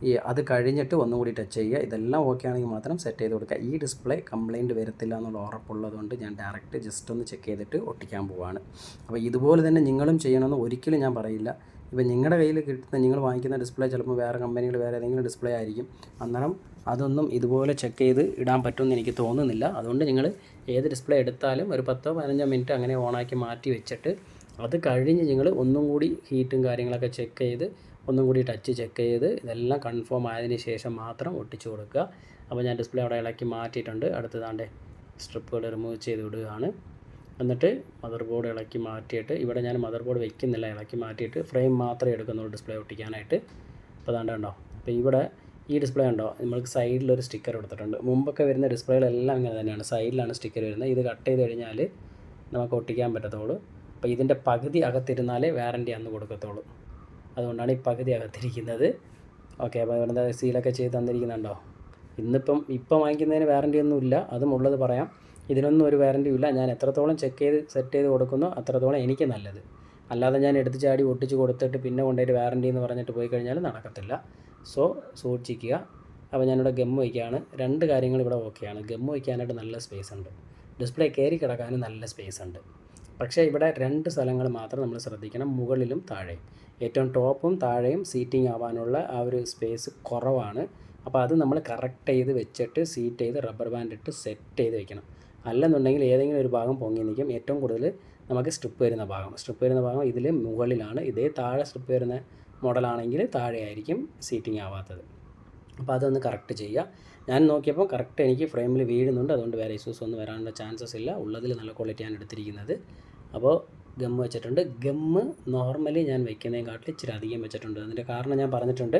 ഈ അത് കഴിഞ്ഞിട്ട് ഒന്നും കൂടി ടച്ച് ചെയ്യുക. ഇതെല്ലാം ഓക്കെ ആണെങ്കിൽ മാത്രം സെറ്റ് ചെയ്ത് കൊടുക്കുക. ഈ ഡിസ്പ്ലേ കംപ്ലൈന്റ് വരത്തില്ല എന്നുള്ള ഉറപ്പുള്ളതുകൊണ്ട് ഞാൻ ഡയറക്റ്റ് ജസ്റ്റ് ഒന്ന് ചെക്ക് ചെയ്തിട്ട് ഒട്ടിക്കാൻ പോവാണ്. അപ്പോൾ ഇതുപോലെ തന്നെ നിങ്ങളും ചെയ്യണമെന്ന് ഒരിക്കലും ഞാൻ പറയില്ല. ഇപ്പം നിങ്ങളുടെ കയ്യിൽ കിട്ടുന്ന നിങ്ങൾ വാങ്ങിക്കുന്ന ഡിസ്പ്ലേ ചിലപ്പോൾ വേറെ കമ്പനികൾ വേറെ ഏതെങ്കിലും ഡിസ്പ്ലേ ആയിരിക്കും. അന്നേരം അതൊന്നും ഇതുപോലെ ചെക്ക് ചെയ്ത് ഇടാൻ പറ്റുമെന്ന് എനിക്ക് തോന്നുന്നില്ല. അതുകൊണ്ട് നിങ്ങൾ ഏത് ഡിസ്പ്ലേ എടുത്താലും ഒരു പത്തോ പതിനഞ്ചോ മിനിറ്റ് അങ്ങനെ ഓണാക്കി മാറ്റി വെച്ചിട്ട് അത് കഴിഞ്ഞ് നിങ്ങൾ ഒന്നും കൂടി ഹീറ്റും കാര്യങ്ങളൊക്കെ ചെക്ക് ചെയ്ത് ഒന്നും കൂടി ടച്ച് ചെക്ക് ചെയ്ത് ഇതെല്ലാം കൺഫേം ആയതിന് ശേഷം മാത്രം ഒട്ടിച്ചു കൊടുക്കുക. അപ്പോൾ ഞാൻ ഡിസ്പ്ലേ അവിടെ ഇളക്കി മാറ്റിയിട്ടുണ്ട്. അടുത്തതാണ്ട് സ്ട്രിപ്പുകൾ റിമൂവ് ചെയ്ത് വിടുകയാണ് എന്നിട്ട് മദർ ബോർഡ് ഇളക്കി മാറ്റിയിട്ട് ഇവിടെ ഞാൻ മദർ ബോർഡ് വെക്കുന്നില്ല ഇളക്കി മാറ്റിയിട്ട് ഫ്രെയിം മാത്രമേ എടുക്കുന്നുള്ളൂ ഡിസ്പ്ലേ ഒട്ടിക്കാനായിട്ട്. അപ്പോൾ അതാണ്ട് കണ്ടോ? അപ്പോൾ ഇവിടെ ഈ ഡിസ്പ്ലേ ഉണ്ടോ നമ്മൾക്ക് സൈഡിലൊരു സ്റ്റിക്കർ കൊടുത്തിട്ടുണ്ട്. മുമ്പൊക്കെ വരുന്ന ഡിസ്പ്ലേകളെല്ലാം ഇങ്ങനെ തന്നെയാണ്. സൈഡിലാണ് സ്റ്റിക്കർ വരുന്നത്. ഇത് കട്ട് ചെയ്ത് കഴിഞ്ഞാൽ നമുക്ക് ഒട്ടിക്കാൻ പറ്റത്തുള്ളൂ. അപ്പോൾ ഇതിന്റെ പകുതി അകത്തിരുന്നാലേ വാറന്റി അന്ന് കൊടുക്കത്തുള്ളൂ. അതുകൊണ്ടാണ് ഈ പകുതി അകത്തിരിക്കുന്നത്. ഓക്കെ അപ്പോൾ ഇവിടെ സീലൊക്കെ ചെയ്ത് തന്നിരിക്കുന്നുണ്ടോ? ഇന്നിപ്പം ഇപ്പം വാങ്ങിക്കുന്നതിന് വാറന്റി ഒന്നും ഇല്ല അതും ഉള്ളത് പറയാം. ഇതിനൊന്നും ഒരു വാറന്റിയും ഇല്ല. ഞാൻ എത്രത്തോളം ചെക്ക് ചെയ്ത് സെറ്റ് ചെയ്ത് കൊടുക്കുന്നോ അത്രത്തോളം എനിക്ക് നല്ലത്. അല്ലാതെ ഞാൻ എടുത്ത് ചാടി ഒട്ടിച്ച് കൊടുത്തിട്ട് പിന്നെ കൊണ്ടുപോയിട്ട് വാറന്റി എന്ന് പറഞ്ഞിട്ട് പോയി കഴിഞ്ഞാൽ നടക്കത്തില്ല. സോ സൂക്ഷിക്കുക അപ്പോൾ ഞാനിവിടെ ഗം വയ്ക്കുകയാണ്. രണ്ട് കാര്യങ്ങൾ ഇവിടെ ഓക്കെയാണ് ഗം വയ്ക്കാനായിട്ട് നല്ല സ്പേസ് ഉണ്ട്. ഡിസ്പ്ലേ കയറി കിടക്കാനും നല്ല സ്പേസ് ഉണ്ട്. പക്ഷേ ഇവിടെ രണ്ട് സ്ഥലങ്ങൾ മാത്രം നമ്മൾ ശ്രദ്ധിക്കണം. മുകളിലും താഴെയും. ഏറ്റവും ടോപ്പും താഴെയും സീറ്റിംഗ് ആവാനുള്ള ആ ഒരു സ്പേസ് കുറവാണ്. അപ്പോൾ അത് നമ്മൾ കറക്റ്റ് ചെയ്ത് വെച്ചിട്ട് സീറ്റ് ചെയ്ത് റബ്ബർ ബാൻഡ് ഇട്ട് സെറ്റ് ചെയ്ത് വെക്കണം. അല്ലെന്നുണ്ടെങ്കിൽ ഏതെങ്കിലും ഒരു ഭാഗം പൊങ്ങി നിൽക്കും. ഏറ്റവും കൂടുതൽ നമുക്ക് സ്ട്രിപ്പ് വരുന്ന ഭാഗം. സ്ട്രിപ്പ് വരുന്ന ഭാഗം ഇതിൽ മുകളിലാണ്. ഇതേ താഴെ സ്ട്രിപ്പ് വരുന്ന മോഡലാണെങ്കിൽ താഴെയായിരിക്കും സീറ്റിംഗ് ആവാത്തത്. അപ്പോൾ അതൊന്ന് കറക്റ്റ് ചെയ്യുക. ഞാൻ നോക്കിയപ്പോൾ കറക്റ്റ് എനിക്ക് ഫ്രെയിമിൽ വീഴുന്നുണ്ട്. അതുകൊണ്ട് വേറെ ഇഷ്യൂസ് ഒന്നും വരാനുള്ള ചാൻസസ് ഇല്ല. ഉള്ളതിൽ നല്ല ക്വാളിറ്റിയാണ് എടുത്തിരിക്കുന്നത്. അപ്പോൾ ഗമ്മ് വെച്ചിട്ടുണ്ട്. ഗമ്മ് നോർമലി ഞാൻ വെക്കുന്നതിനെക്കാട്ടിൽ ഇച്ചിരി അധികം വെച്ചിട്ടുണ്ട്. അതിന്റെ കാരണം ഞാൻ പറഞ്ഞിട്ടുണ്ട്.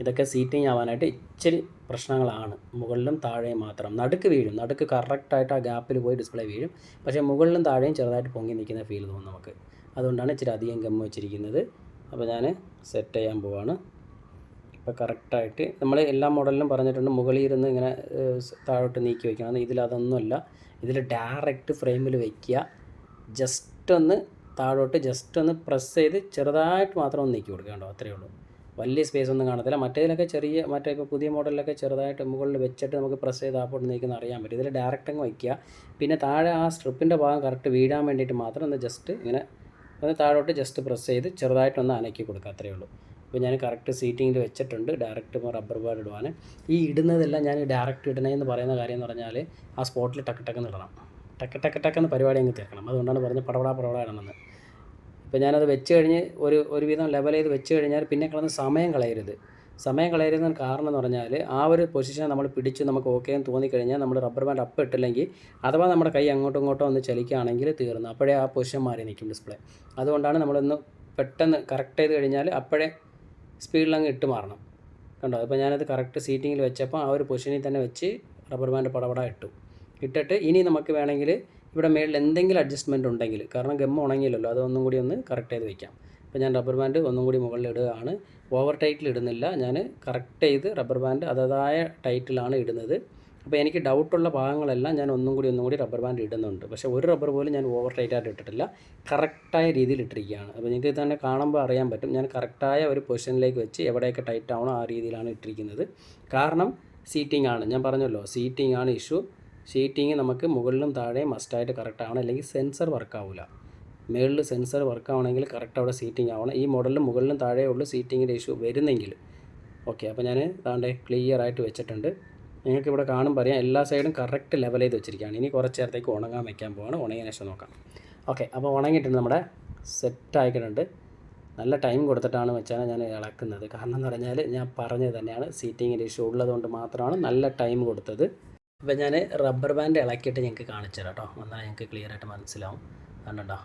ഇതൊക്കെ സീറ്റിംഗ് ആവാനായിട്ട് ഇച്ചിരി പ്രശ്നങ്ങളാണ്. മുകളിലും താഴെയും മാത്രം. നടുക്ക് വീഴും. നടുക്ക് കറക്റ്റായിട്ട് ആ ഗ്യാപ്പിൽ പോയി ഡിസ്പ്ലേ വീഴും. പക്ഷേ മുകളിലും താഴെയും ചെറുതായിട്ട് പൊങ്ങി നിൽക്കുന്ന ഫീൽ തോന്നും നമുക്ക്. അതുകൊണ്ടാണ് ഇച്ചിരി അധികം ഗമ്മ് വെച്ചിരിക്കുന്നത്. അപ്പോൾ ഞാൻ സെറ്റ് ചെയ്യാൻ പോവാണ്. ഇപ്പോൾ കറക്റ്റായിട്ട് നമ്മൾ എല്ലാ മോഡലിലും പറഞ്ഞിട്ടുണ്ട്. മുകളിൽ ഇരുന്ന് ഇങ്ങനെ താഴോട്ട് നീക്കി വയ്ക്കണം ഇതിൽ അതൊന്നുമല്ല. ഇതിൽ ഡയറക്റ്റ് ഫ്രെയിമിൽ വയ്ക്കുക ജസ്റ്റ് ഒന്ന് താഴോട്ട് ജസ്റ്റ് ഒന്ന് പ്രസ് ചെയ്ത് ചെറുതായിട്ട് മാത്രം ഒന്ന് നീക്കി കൊടുക്കുക കേട്ടോ അത്രയേ ഉള്ളൂ. വലിയ സ്പേസ് ഒന്നും കാണത്തില്ല. മറ്റേതിലൊക്കെ ചെറിയ മറ്റേ പുതിയ മോഡലിലൊക്കെ ചെറുതായിട്ട് മുകളിൽ വെച്ചിട്ട് നമുക്ക് പ്രസ് ചെയ്ത് ആപ്പോട്ട് നീക്കുന്ന അറിയാൻ പറ്റും. ഇതിൽ ഡയറക്റ്റ് അങ്ങ് വയ്ക്കുക. പിന്നെ താഴെ ആ സ്ട്രിപ്പിന്റെ ഭാഗം കറക്റ്റ് വീഴാൻ വേണ്ടിയിട്ട് മാത്രം ഒന്ന് ജസ്റ്റ് ഇങ്ങനെ ഒന്ന് താഴോട്ട് ജസ്റ്റ് പ്രസ് ചെയ്ത് ചെറുതായിട്ടൊന്ന് അനക്കി കൊടുക്കുക. അത്രയേ ഉള്ളൂ. ഇപ്പോൾ ഞാൻ കറക്റ്റ് സീറ്റിങ്ങിൽ വെച്ചിട്ടുണ്ട്. ഡയറക്റ്റ് റബ്ബർ ബാഡ് ഇടുവാൻ ഈ ഇടുന്നതെല്ലാം ഞാൻ ഡയറക്റ്റ് ഇടണേ എന്ന് പറയുന്ന കാര്യം എന്ന് പറഞ്ഞാൽ ആ സ്പോട്ടിൽ ടക്ക് ടക്കെന്ന് ഇടണം. ടക്ക് ടക്ക് ടക്കെന്ന് പരിപാടി അങ്ങ് തീർക്കണം. അതുകൊണ്ടാണ് പറഞ്ഞത് പടപടാ പടപടാ ഇടണമെന്ന് ഇപ്പോൾ ഞാനത് വെച്ച് കഴിഞ്ഞ് ഒരു ഒരു ഒരുവിധം ലെവൽ ചെയ്ത് വെച്ച് കഴിഞ്ഞാൽ പിന്നെ കിടന്ന് സമയം കളയരുത്. സമയം കളയരുതെന്ന് കാരണം എന്ന് പറഞ്ഞാൽ ആ ഒരു പൊസിഷൻ നമ്മൾ പിടിച്ച് നമുക്ക് ഓക്കെ എന്ന് തോന്നിക്കഴിഞ്ഞാൽ നമ്മൾ റബ്ബർ ബാൻഡ് അപ്പ് ഇട്ടില്ലെങ്കിൽ അഥവാ നമ്മുടെ കൈ അങ്ങോട്ടും ഇങ്ങോട്ടും ഒന്ന് ചലിക്കുകയാണെങ്കിൽ തീർന്നു അപ്പോഴേ ആ പൊസിഷൻ മാറി നിൽക്കും ഡിസ്പ്ലേ അതുകൊണ്ടാണ് നമ്മളൊന്ന് പെട്ടെന്ന് കറക്റ്റ് ചെയ്ത് കഴിഞ്ഞാൽ അപ്പോഴേ സ്പീഡിൽ അങ്ങ് ഇട്ട് മാറണം. കണ്ടോ? അപ്പോൾ ഞാനത് കറക്റ്റ് സീറ്റിങ്ങിൽ വെച്ചപ്പോൾ ആ ഒരു പൊസിഷനിൽ തന്നെ വെച്ച് റബ്ബർ ബാൻഡ് പടപട ഇട്ടു. ഇട്ടിട്ട് ഇനി നമുക്ക് വേണമെങ്കിൽ ഇവിടെ മേളിൽ എന്തെങ്കിലും അഡ്ജസ്റ്റ്മെന്റ് ഉണ്ടെങ്കിൽ കാരണം ഗമ്മ ഉണങ്ങിയില്ലല്ലോ അതൊന്നും കൂടി ഒന്ന് കറക്റ്റ് ചെയ്ത് വെക്കാം. അപ്പോൾ ഞാൻ റബ്ബർ ബാൻഡ് ഒന്നും കൂടി മുകളിൽ ഇടുകയാണ്. ഓവർ ടൈറ്റിൽ ഇടുന്നില്ല. ഞാൻ കറക്റ്റ് ചെയ്ത് റബ്ബർ ബാൻഡ് അതതായ ടൈറ്റിലാണ് ഇടുന്നത്. അപ്പോൾ എനിക്ക് ഡൗട്ടുള്ള ഭാഗങ്ങളെല്ലാം ഞാൻ ഒന്നും കൂടി ഒന്നും കൂടി റബ്ബർ ബാൻഡ് ഇടുന്നുണ്ട്. പക്ഷേ ഒരു റബ്ബർ പോലും ഞാൻ ഓവർ ടൈറ്റായിട്ട് ഇട്ടിട്ടില്ല. കറക്റ്റായ രീതിയിൽ ഇട്ടിരിക്കുകയാണ്. അപ്പോൾ നിങ്ങൾക്ക് തന്നെ കാണുമ്പോൾ അറിയാൻ പറ്റും. ഞാൻ കറക്റ്റായ ഒരു പൊസിഷനിലേക്ക് വെച്ച് എവിടെയൊക്കെ ടൈറ്റ് ആവണോ ആ രീതിയിലാണ് ഇട്ടിരിക്കുന്നത്. കാരണം സീറ്റിംഗ് ആണ്. ഞാൻ പറഞ്ഞല്ലോ സീറ്റിംഗ് ആണ് ഇഷ്യൂ സീറ്റിംഗ് നമുക്ക് മുകളിലും താഴെ മസ്റ്റായിട്ട് കറക്റ്റ് ആവണം. അല്ലെങ്കിൽ സെൻസർ വർക്ക് ആവില്ല മുകളിൽ സെൻസർ വർക്ക് ആവണമെങ്കിൽ കറക്റ്റ് അവിടെ സീറ്റിംഗ് ആവണം. ഈ മോഡലിൽ മുകളിലും താഴെ ഉള്ളു സീറ്റിങ്ങിന്റെ ഇഷ്യൂ വരുന്നെങ്കിൽ. ഓക്കെ അപ്പോൾ ഞാൻ താണ്ടെ ക്ലിയർ ആയിട്ട് വെച്ചിട്ടുണ്ട്. നിങ്ങൾക്ക് ഇവിടെ കാണുമ്പോൾ അറിയാം എല്ലാ സൈഡും കറക്റ്റ് ലെവൽ ചെയ്ത് വെച്ചിരിക്കുകയാണ്. ഇനി കുറച്ച് നേരത്തേക്ക് ഉണങ്ങാൻ വെക്കാൻ പോവാണ്. ഉണങ്ങിയ ശേഷം നോക്കാം. ഓക്കെ അപ്പോൾ ഉണങ്ങിയിട്ടുണ്ട്. നമ്മുടെ സെറ്റ് ആയിക്കിട്ടുണ്ട് നല്ല ടൈം കൊടുത്തിട്ടാണ് വെച്ചാൽ ഞാൻ ഇളക്കുന്നത്. കാരണം എന്ന് പറഞ്ഞാൽ ഞാൻ പറഞ്ഞത് തന്നെയാണ്. സീറ്റിങ്ങിന്റെ ഇഷ്യൂ ഉള്ളതുകൊണ്ട് മാത്രമാണ് നല്ല ടൈം കൊടുത്തത്. അപ്പോൾ ഞാൻ റബ്ബർ ബാൻഡ് ഇളക്കിയിട്ട് ഞങ്ങൾക്ക് കാണിച്ചു തരാം കേട്ടോ. എന്നാൽ ഞങ്ങൾക്ക് ക്ലിയർ ആയിട്ട് മനസ്സിലാവും. കണ്ടോ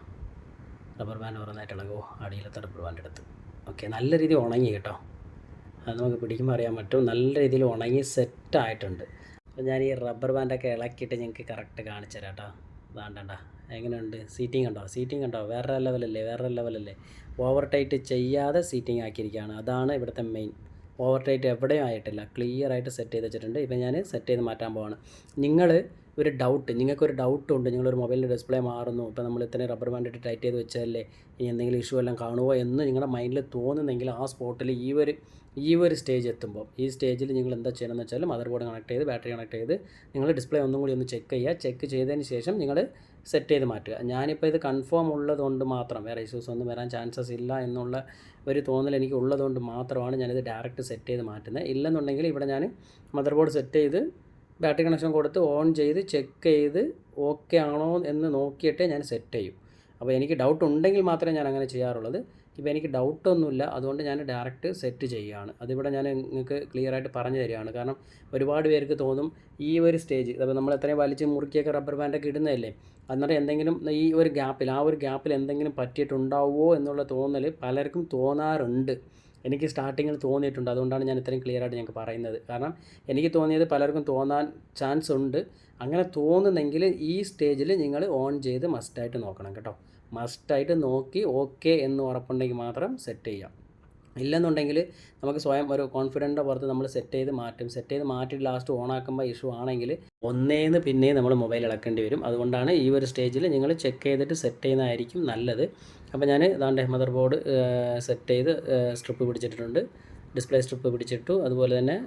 റബ്ബർ ബാൻഡ് ഓരോന്നായിട്ട് ഇളകുമോ അടിയിലത്തെ റബ്ബർ ബാൻഡ് എടുത്ത്. ഓക്കെ നല്ല രീതിയിൽ ഉണങ്ങി കേട്ടോ. അത് നമുക്ക് പിടിക്കുമ്പോൾ അറിയാൻ പറ്റും. നല്ല രീതിയിൽ ഉണങ്ങി സെറ്റ് ആയിട്ടുണ്ട്. അപ്പോൾ ഞാൻ ഈ റബ്ബർ ബാൻഡൊക്കെ ഇളക്കിയിട്ട് ഞങ്ങൾക്ക് കറക്റ്റ് കാണിച്ചു തരാം കേട്ടോ. വേണ്ടണ്ട എങ്ങനെയുണ്ട്? സീറ്റിംഗ് ഉണ്ടോ? സീറ്റിംഗ് ഉണ്ടോ? വേറെ ലെവലല്ലേ വേറെ ലെവലല്ലേ ഓവർ ടൈറ്റ് ചെയ്യാതെ സീറ്റിംഗ് ആക്കിയിരിക്കുകയാണ്. അതാണ് ഇവിടുത്തെ മെയിൻ ഓവർ ടൈറ്റ് എവിടെയും ആയിട്ടില്ല ക്ലിയർ ആയിട്ട് സെറ്റ് ചെയ്ത് വെച്ചിട്ടുണ്ട്. ഇപ്പം ഞാൻ സെറ്റ് ചെയ്ത് മാറ്റാൻ പോവാണ്. നിങ്ങൾ ഒരു ഡൗട്ട് നിങ്ങൾക്കൊരു ഡൗട്ട് ഉണ്ട്. നിങ്ങളൊരു മൊബൈലിന്റെ ഡിസ്പ്ലേ മാറുന്നു. ഇപ്പോൾ നമ്മൾ ഇത്രയും റബ്ബർ ബാൻഡ് ഇട്ട് ടൈറ്റ് ചെയ്ത് വെച്ചതല്ലേ? ഇനി എന്തെങ്കിലും ഇഷ്യൂ എല്ലാം കാണുമോ എന്ന് നിങ്ങളുടെ മൈൻഡിൽ തോന്നുന്നെങ്കിൽ ആ സ്പോട്ടിൽ ഈ ഒരു ഈ ഒരു സ്റ്റേജ് എത്തുമ്പോൾ ഈ സ്റ്റേജിൽ നിങ്ങൾ എന്താ ചെയ്യണമെന്ന് വെച്ചാൽ മദർ ബോർഡ് കണക്ട് ചെയ്ത് ബാറ്ററി കണക്ട് ചെയ്ത് നിങ്ങൾ ഡിസ്പ്ലേ ഒന്നും കൂടി ഒന്ന് ചെക്ക് ചെയ്യുക. ചെക്ക് ചെയ്തതിന് ശേഷം നിങ്ങൾ സെറ്റ് ചെയ്ത് മാറ്റുക. ഞാനിപ്പോൾ ഇത് കൺഫേം ഉള്ളതുകൊണ്ട് മാത്രം വേറെ ഇഷ്യൂസ് ഒന്നും വരാൻ ചാൻസസ് ഇല്ല എന്നുള്ള ഒരു തോന്നൽ എനിക്ക് ഉള്ളതുകൊണ്ട് മാത്രമാണ് ഞാനിത് ഡയറക്റ്റ് സെറ്റ് ചെയ്ത് മാറ്റുന്നത്. ഇല്ലെന്നുണ്ടെങ്കിൽ ഇവിടെ ഞാൻ മദർ ബോർഡ് സെറ്റ് ചെയ്ത് ബാറ്ററി കണക്ഷൻ കൊടുത്ത് ഓൺ ചെയ്ത് ചെക്ക് ചെയ്ത് ഓക്കെ ആണോ എന്ന് നോക്കിയിട്ടേ ഞാൻ സെറ്റ് ചെയ്യും. അപ്പോൾ എനിക്ക് ഡൗട്ട് ഉണ്ടെങ്കിൽ മാത്രമേ ഞാൻ അങ്ങനെ ചെയ്യാറുള്ളത്. ഇപ്പോൾ എനിക്ക് ഡൗട്ടൊന്നുമില്ല അതുകൊണ്ട് ഞാൻ ഡയറക്റ്റ് സെറ്റ് ചെയ്യുകയാണ്. അതിവിടെ ഞാൻ നിങ്ങൾക്ക് ക്ലിയർ ആയിട്ട് പറഞ്ഞു തരികയാണ്. കാരണം ഒരുപാട് പേർക്ക് തോന്നും ഈ ഒരു സ്റ്റേജ് അപ്പോൾ നമ്മൾ എത്രയും വലിച്ച് മുറുക്കിയൊക്കെ റബ്ബർ ബാൻഡൊക്കെ ഇടുന്നതല്ലേ? അന്നേരം എന്തെങ്കിലും ഈ ഒരു ഗ്യാപ്പിൽ ആ ഒരു ഗ്യാപ്പിൽ എന്തെങ്കിലും പറ്റിയിട്ടുണ്ടാവുമോ എന്നുള്ള തോന്നൽ പലർക്കും തോന്നാറുണ്ട്. എനിക്ക് സ്റ്റാർട്ടിങ്ങിൽ തോന്നിയിട്ടുണ്ട്. അതുകൊണ്ടാണ് ഞാൻ ഇത്രയും ക്ലിയർ ആയിട്ട് ഞങ്ങൾക്ക് പറയുന്നത്. കാരണം എനിക്ക് തോന്നിയത് പലർക്കും തോന്നാൻ ചാൻസ് ഉണ്ട്. അങ്ങനെ തോന്നുന്നെങ്കിൽ ഈ സ്റ്റേജിൽ നിങ്ങൾ ഓൺ ചെയ്ത് മസ്റ്റായിട്ട് നോക്കണം കേട്ടോ. മസ്റ്റായിട്ട് നോക്കി ഓക്കെ എന്ന് ഉറപ്പുണ്ടെങ്കിൽ മാത്രം സെറ്റ് ചെയ്യാം. ഇല്ലെന്നുണ്ടെങ്കിൽ നമുക്ക് സ്വയം ഒരു കോൺഫിഡന്റ് പുറത്ത് നമ്മൾ സെറ്റ് ചെയ്ത് മാറ്റും. സെറ്റ് ചെയ്ത് മാറ്റിയിട്ട് ലാസ്റ്റ് ഓൺ ആക്കുമ്പോൾ ഇഷ്യൂ ആണെങ്കിൽ ഒന്നേന്ന് പിന്നെ നമ്മൾ മൊബൈൽ ഇളക്കേണ്ടി വരും. അതുകൊണ്ടാണ് ഈ ഒരു സ്റ്റേജിൽ നിങ്ങൾ ചെക്ക് ചെയ്തിട്ട് സെറ്റ് ചെയ്യുന്നതായിരിക്കും നല്ലത്. അപ്പോൾ ഞാൻ ഇതാണ്ട് മദർ ബോർഡ് സെറ്റ് ചെയ്ത് സ്ട്രിപ്പ് പിടിച്ചിട്ടുണ്ട് ഡിസ്പ്ലേ സ്ട്രിപ്പ് പിടിച്ചിട്ടു. അതുപോലെ തന്നെ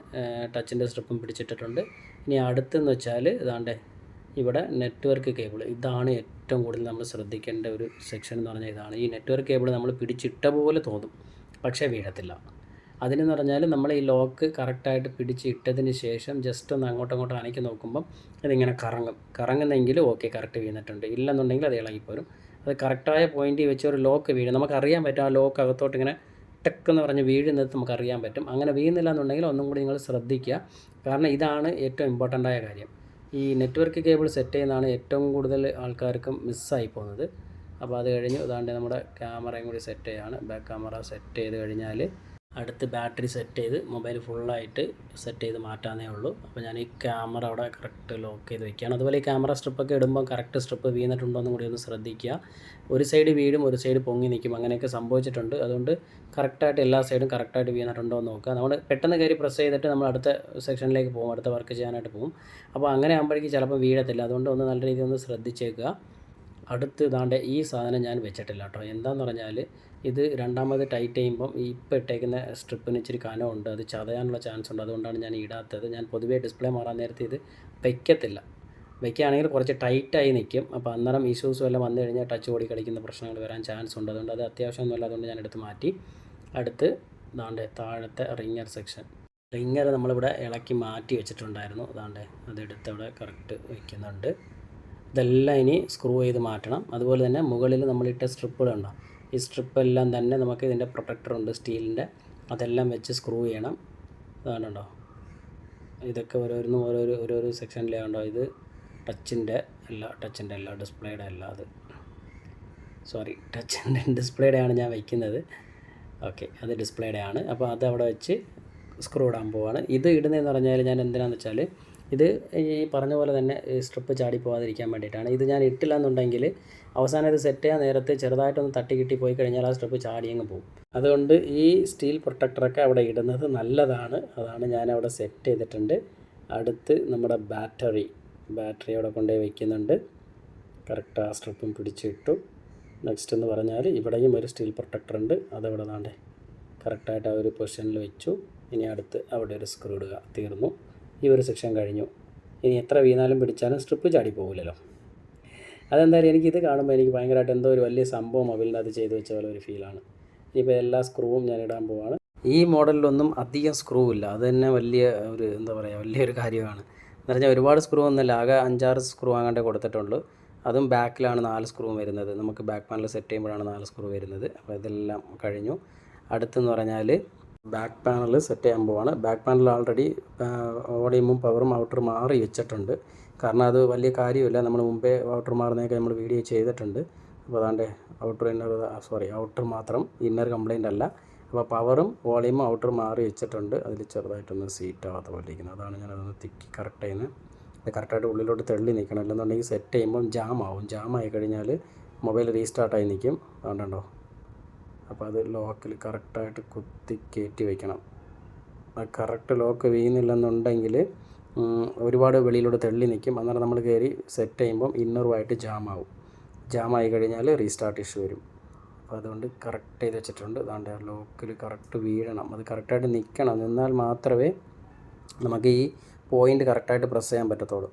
ടച്ചിന്റെ സ്ട്രിപ്പും പിടിച്ചിട്ടിട്ടുണ്ട്. ഇനി അടുത്തെന്ന് വെച്ചാൽ ഇതാണ്ട് ഇവിടെ നെറ്റ്വർക്ക് കേബിൾ ഇതാണ് ഏറ്റവും കൂടുതൽ നമ്മൾ ശ്രദ്ധിക്കേണ്ട ഒരു സെക്ഷൻ എന്ന് പറഞ്ഞാൽ ഇതാണ്. ഈ നെറ്റ്വർക്ക് കേബിൾ നമ്മൾ പിടിച്ചിട്ട പോലെ തോന്നും. പക്ഷേ വീഴത്തില്ല. അതിനെന്ന് പറഞ്ഞാൽ നമ്മൾ ഈ ലോക്ക് കറക്റ്റായിട്ട് പിടിച്ച് ഇട്ടതിന് ശേഷം ജസ്റ്റ് ഒന്ന് അങ്ങോട്ടും ഇങ്ങോട്ടും അനക്കി നോക്കുമ്പം ഇതിങ്ങനെ കറങ്ങും. കറങ്ങുന്നെങ്കിൽ ഓക്കെ കറക്റ്റ് വീണിട്ടുണ്ട്. ഇല്ലെന്നുണ്ടെങ്കിൽ അത് ഇളകിപ്പോരും അത് കറക്റ്റായ പോയിന്റിൽ വെച്ച് ഒരു ലോക്ക് വീഴും. നമുക്കറിയാൻ പറ്റും ആ ലോക്ക് അകത്തോട്ട് ഇങ്ങനെ ടെക്ക് എന്ന് പറഞ്ഞ് വീഴുന്നത് നമുക്കറിയാൻ പറ്റും. അങ്ങനെ വീഴുന്നില്ല എന്നുണ്ടെങ്കിൽ ഒന്നും കൂടി നിങ്ങൾ ശ്രദ്ധിക്കുക. കാരണം ഇതാണ് ഏറ്റവും ഇമ്പോർട്ടന്റ് ആയ കാര്യം. ഈ നെറ്റ്വർക്ക് കേബിൾ സെറ്റ് ചെയ്യുന്നതാണ് ഏറ്റവും കൂടുതൽ ആൾക്കാർക്കും മിസ്സായി പോകുന്നത്. അപ്പോൾ അത് കഴിഞ്ഞ് ഇതാണ്ട് നമ്മുടെ ക്യാമറയും കൂടി സെറ്റ് ചെയ്യാണ്. ബാക്ക് ക്യാമറ സെറ്റ് ചെയ്ത് കഴിഞ്ഞാൽ അടുത്ത് ബാറ്ററി സെറ്റ് ചെയ്ത് മൊബൈൽ ഫുള്ളായിട്ട് സെറ്റ് ചെയ്ത് മാറ്റാനേ ഉള്ളൂ. അപ്പോൾ ഞാൻ ഈ ക്യാമറ അവിടെ കറക്റ്റ് ലോക്ക് ചെയ്ത് വെക്കുകയാണ്. അതുപോലെ ഈ ക്യാമറ സ്ട്രിപ്പൊക്കെ ഇടുമ്പോൾ കറക്റ്റ് സ്ട്രിപ്പ് വീണിട്ടുണ്ടോ എന്ന് കൂടി ഒന്ന് ശ്രദ്ധിക്കുക. ഒരു സൈഡ് വീഴും ഒരു സൈഡ് പൊങ്ങി നിൽക്കും. അങ്ങനെയൊക്കെ സംഭവിച്ചിട്ടുണ്ട്. അതുകൊണ്ട് കറക്റ്റായിട്ട് എല്ലാ സൈഡും കറക്റ്റായിട്ട് വീണിട്ടുണ്ടോ എന്ന് നോക്കുക. നമ്മൾ പെട്ടെന്ന് കയറി പ്രസ് ചെയ്തിട്ട് നമ്മൾ അടുത്ത സെക്ഷനിലേക്ക് പോകും അടുത്ത വർക്ക് ചെയ്യാനായിട്ട് പോകും. അപ്പോൾ അങ്ങനെ ആകുമ്പോഴേക്കും ചിലപ്പോൾ വീഴത്തില്ല. അതുകൊണ്ട് ഒന്ന് നല്ല രീതിയിൽ ഒന്ന് ശ്രദ്ധിച്ചേക്കുക. അടുത്ത് ഇതാണ്ട് ഈ സാധനം ഞാൻ വെച്ചിട്ടില്ല കേട്ടോ. എന്താണെന്ന് പറഞ്ഞാൽ ഇത് രണ്ടാമത് ടൈറ്റ് ചെയ്യുമ്പം ഈ ഇട്ടേക്കുന്ന സ്ട്രിപ്പിന് ഇച്ചിരി കനമുണ്ട്. അത് ചതയാനുള്ള ചാൻസ് ഉണ്ട്. അതുകൊണ്ടാണ് ഞാൻ ഇടാത്തത്. ഞാൻ പൊതുവേ ഡിസ്പ്ലേ മാറാൻ നേരത്തെ ഇത് വയ്ക്കത്തില്ല വയ്ക്കുകയാണെങ്കിൽ കുറച്ച് ടൈറ്റായി നിൽക്കും അപ്പോൾ അന്നേരം ഇഷ്യൂസ് വല്ലതും വന്നു കഴിഞ്ഞാൽ ടച്ച് ഓടി കളിക്കുന്ന പ്രശ്നങ്ങൾ വരാൻ ചാൻസ് ഉണ്ട്. അതുകൊണ്ട് അത് അത്യാവശ്യമൊന്നുമല്ല അതുകൊണ്ട് ഞാൻ എടുത്ത് മാറ്റി. അടുത്ത് ഇതാണ്ട് താഴത്തെ റിങ്ങർ സെക്ഷൻ റിങ്ങർ നമ്മളിവിടെ ഇളക്കി മാറ്റി വെച്ചിട്ടുണ്ടായിരുന്നു. അതാണ്ട് അതെടുത്ത് അവിടെ കറക്റ്റ് വയ്ക്കുന്നുണ്ട് ഇതെല്ലാം ഇനി സ്ക്രൂ ചെയ്ത് മാറ്റണം. അതുപോലെ തന്നെ മുകളിൽ നമ്മളിട്ട സ്ട്രിപ്പുകളുണ്ടോ ഈ സ്ട്രിപ്പെല്ലാം തന്നെ നമുക്ക് ഇതിന്റെ പ്രൊട്ടക്ടർ ഉണ്ട് സ്റ്റീലിന്റെ. അതെല്ലാം വെച്ച് സ്ക്രൂ ചെയ്യണം. അതാണുണ്ടോ ഇതൊക്കെ ഓരോരുന്നും ഓരോരോ ഓരോരോ സെക്ഷനിലാണ്ടോ ഇത് ടച്ചിന്റെ അല്ല ടച്ചിന്റെ അല്ല ഡിസ്പ്ലേയുടെ അല്ല അത്. സോറി ടച്ചിന്റെ ഡിസ്പ്ലേയുടെ ആണ് ഞാൻ വയ്ക്കുന്നത് ഓക്കെ അത് ഡിസ്പ്ലേയുടെ ആണ് അപ്പോൾ അത് അവിടെ വെച്ച് സ്ക്രൂ ഇടാൻ പോവാണ്. ഇത് ഇടുന്നതെന്ന് പറഞ്ഞാൽ ഞാൻ എന്തിനാണെന്ന് വെച്ചാൽ ഇത് ഈ പറഞ്ഞ പോലെ തന്നെ സ്ട്രിപ്പ് ചാടി പോകാതിരിക്കാൻ വേണ്ടിയിട്ടാണ്. ഇത് ഞാൻ ഇട്ടില്ല എന്നുണ്ടെങ്കിൽ അവസാനം ഇത് സെറ്റ് ചെയ്യാൻ നേരത്തെ ചെറുതായിട്ടൊന്ന് തട്ടി കിട്ടി പോയി കഴിഞ്ഞാൽ ആ സ്ട്രിപ്പ് ചാടി അങ്ങ് പോകും. അതുകൊണ്ട് ഈ സ്റ്റീൽ പ്രൊട്ടക്ടറൊക്കെ അവിടെ ഇടുന്നത് നല്ലതാണ്. അതാണ് ഞാൻ അവിടെ സെറ്റ് ചെയ്തിട്ടുണ്ട്. അടുത്ത് നമ്മുടെ ബാറ്ററി ബാറ്ററി അവിടെ കൊണ്ടുപോയി വയ്ക്കുന്നുണ്ട് കറക്റ്റ് ആ സ്ട്രിപ്പും പിടിച്ചിട്ടു നെക്സ്റ്റ് എന്ന് പറഞ്ഞാൽ ഇവിടെയും ഒരു സ്റ്റീൽ പ്രൊട്ടക്ടർ ഉണ്ട്. അതവിടെ നാണ്ടേ കറക്റ്റായിട്ട് ആ ഒരു പൊസിഷനിൽ വെച്ചു. ഇനി അടുത്ത് അവിടെ ഒരു സ്ക്രൂ ഇടുക. തീർന്നു. ഈ ഒരു സെക്ഷൻ കഴിഞ്ഞു. ഇനി എത്ര വീണാലും പിടിച്ചാലും സ്ട്രിപ്പ് ചാടി പോകില്ലല്ലോ അതെന്തായാലും എനിക്കിത് കാണുമ്പോൾ എനിക്ക് ഭയങ്കരമായിട്ട് എന്തോ ഒരു വലിയ സംഭവം മൊബൈലിന്റെ അത് ചെയ്ത് വെച്ച പോലെ ഒരു ഫീലാണ് ഇനിയിപ്പോൾ എല്ലാ സ്ക്രൂവും ഞാൻ ഇടാൻ പോവാണ്. ഈ മോഡലിലൊന്നും അധികം സ്ക്രൂ ഇല്ല. അത് തന്നെ വലിയ ഒരു എന്താ പറയുക വലിയൊരു കാര്യമാണ്. എന്ന് പറഞ്ഞാൽ ഒരുപാട് സ്ക്രൂ ഒന്നുമില്ല. ആകെ അഞ്ചാറ് സ്ക്രൂ ആകാണ്ടേ കൊടുത്തിട്ടുള്ളൂ. അതും ബാക്കിലാണ് നാല് സ്ക്രൂ വരുന്നത്. നമുക്ക് ബാക്ക് പാനൽ സെറ്റ് ചെയ്യുമ്പോഴാണ് നാല് സ്ക്രൂ വരുന്നത്. അപ്പോൾ ഇതെല്ലാം കഴിഞ്ഞു. അടുത്തെന്ന് പറഞ്ഞാൽ ബാക്ക് പാനൽ സെറ്റ് ചെയ്യാൻ പോവാണ്. ബാക്ക് പാനൽ ഓൾറെഡി വോളിയമും പവറും ഔട്ടർ മാറി വെച്ചിട്ടുണ്ട്. കാരണം അത് വലിയ കാര്യമില്ല നമ്മൾ മുമ്പേ ഔട്ടർ മാറുന്നതൊക്കെ നമ്മൾ വീഡിയോ ചെയ്തിട്ടുണ്ട്. അപ്പോൾ അതാണ്ട് ഔട്ടർ ഇന്നർ സോറി ഔട്ടർ മാത്രം ഇന്നർ കംപ്ലൈന്റ് അല്ല. അപ്പോൾ പവറും വോളിയമും ഔട്ടർ മാറി വെച്ചിട്ടുണ്ട്. അതിൽ ചെറുതായിട്ടൊന്ന് സീറ്റ് ആവാത്ത പോലെ ഇരിക്കുന്നത് അതാണ് ഞാനതൊന്ന് തിക്കി കറക്റ്റ് ചെയ്യുന്നത് കറക്റ്റായിട്ട് ഉള്ളിലോട്ട് തെള്ളി നിൽക്കണം അല്ലെന്നുണ്ടെങ്കിൽ സെറ്റ് ചെയ്യുമ്പം ജാം ആവും. ജാം ആയി കഴിഞ്ഞാൽ മൊബൈൽ റീസ്റ്റാർട്ടായി നിൽക്കും അതുകൊണ്ടോ അപ്പോൾ അത് ലോക്കിൽ കറക്റ്റായിട്ട് കുത്തി കയറ്റി വയ്ക്കണം ആ കറക്റ്റ് ലോക്ക് വീഴുന്നില്ലെന്നുണ്ടെങ്കിൽ ഒരുപാട് വെളിയിലൂടെ തെള്ളി നിൽക്കും അന്നേരം നമ്മൾ കയറി സെറ്റ് ചെയ്യുമ്പം ഇന്നറുമായിട്ട് ജാം ആവും ജാം ആയി കഴിഞ്ഞാൽ റീസ്റ്റാർട്ട് ഇഷ്യൂ വരും. അപ്പോൾ അതുകൊണ്ട് കറക്റ്റ് ചെയ്ത് വെച്ചിട്ടുണ്ട്. അതുകൊണ്ട് ലോക്കിൽ കറക്റ്റ് വീഴണം. അത് കറക്റ്റായിട്ട് നിൽക്കണം നിന്നാൽ മാത്രമേ നമുക്ക് ഈ പോയിന്റ് കറക്റ്റായിട്ട് പ്രസ് ചെയ്യാൻ പറ്റത്തുള്ളൂ.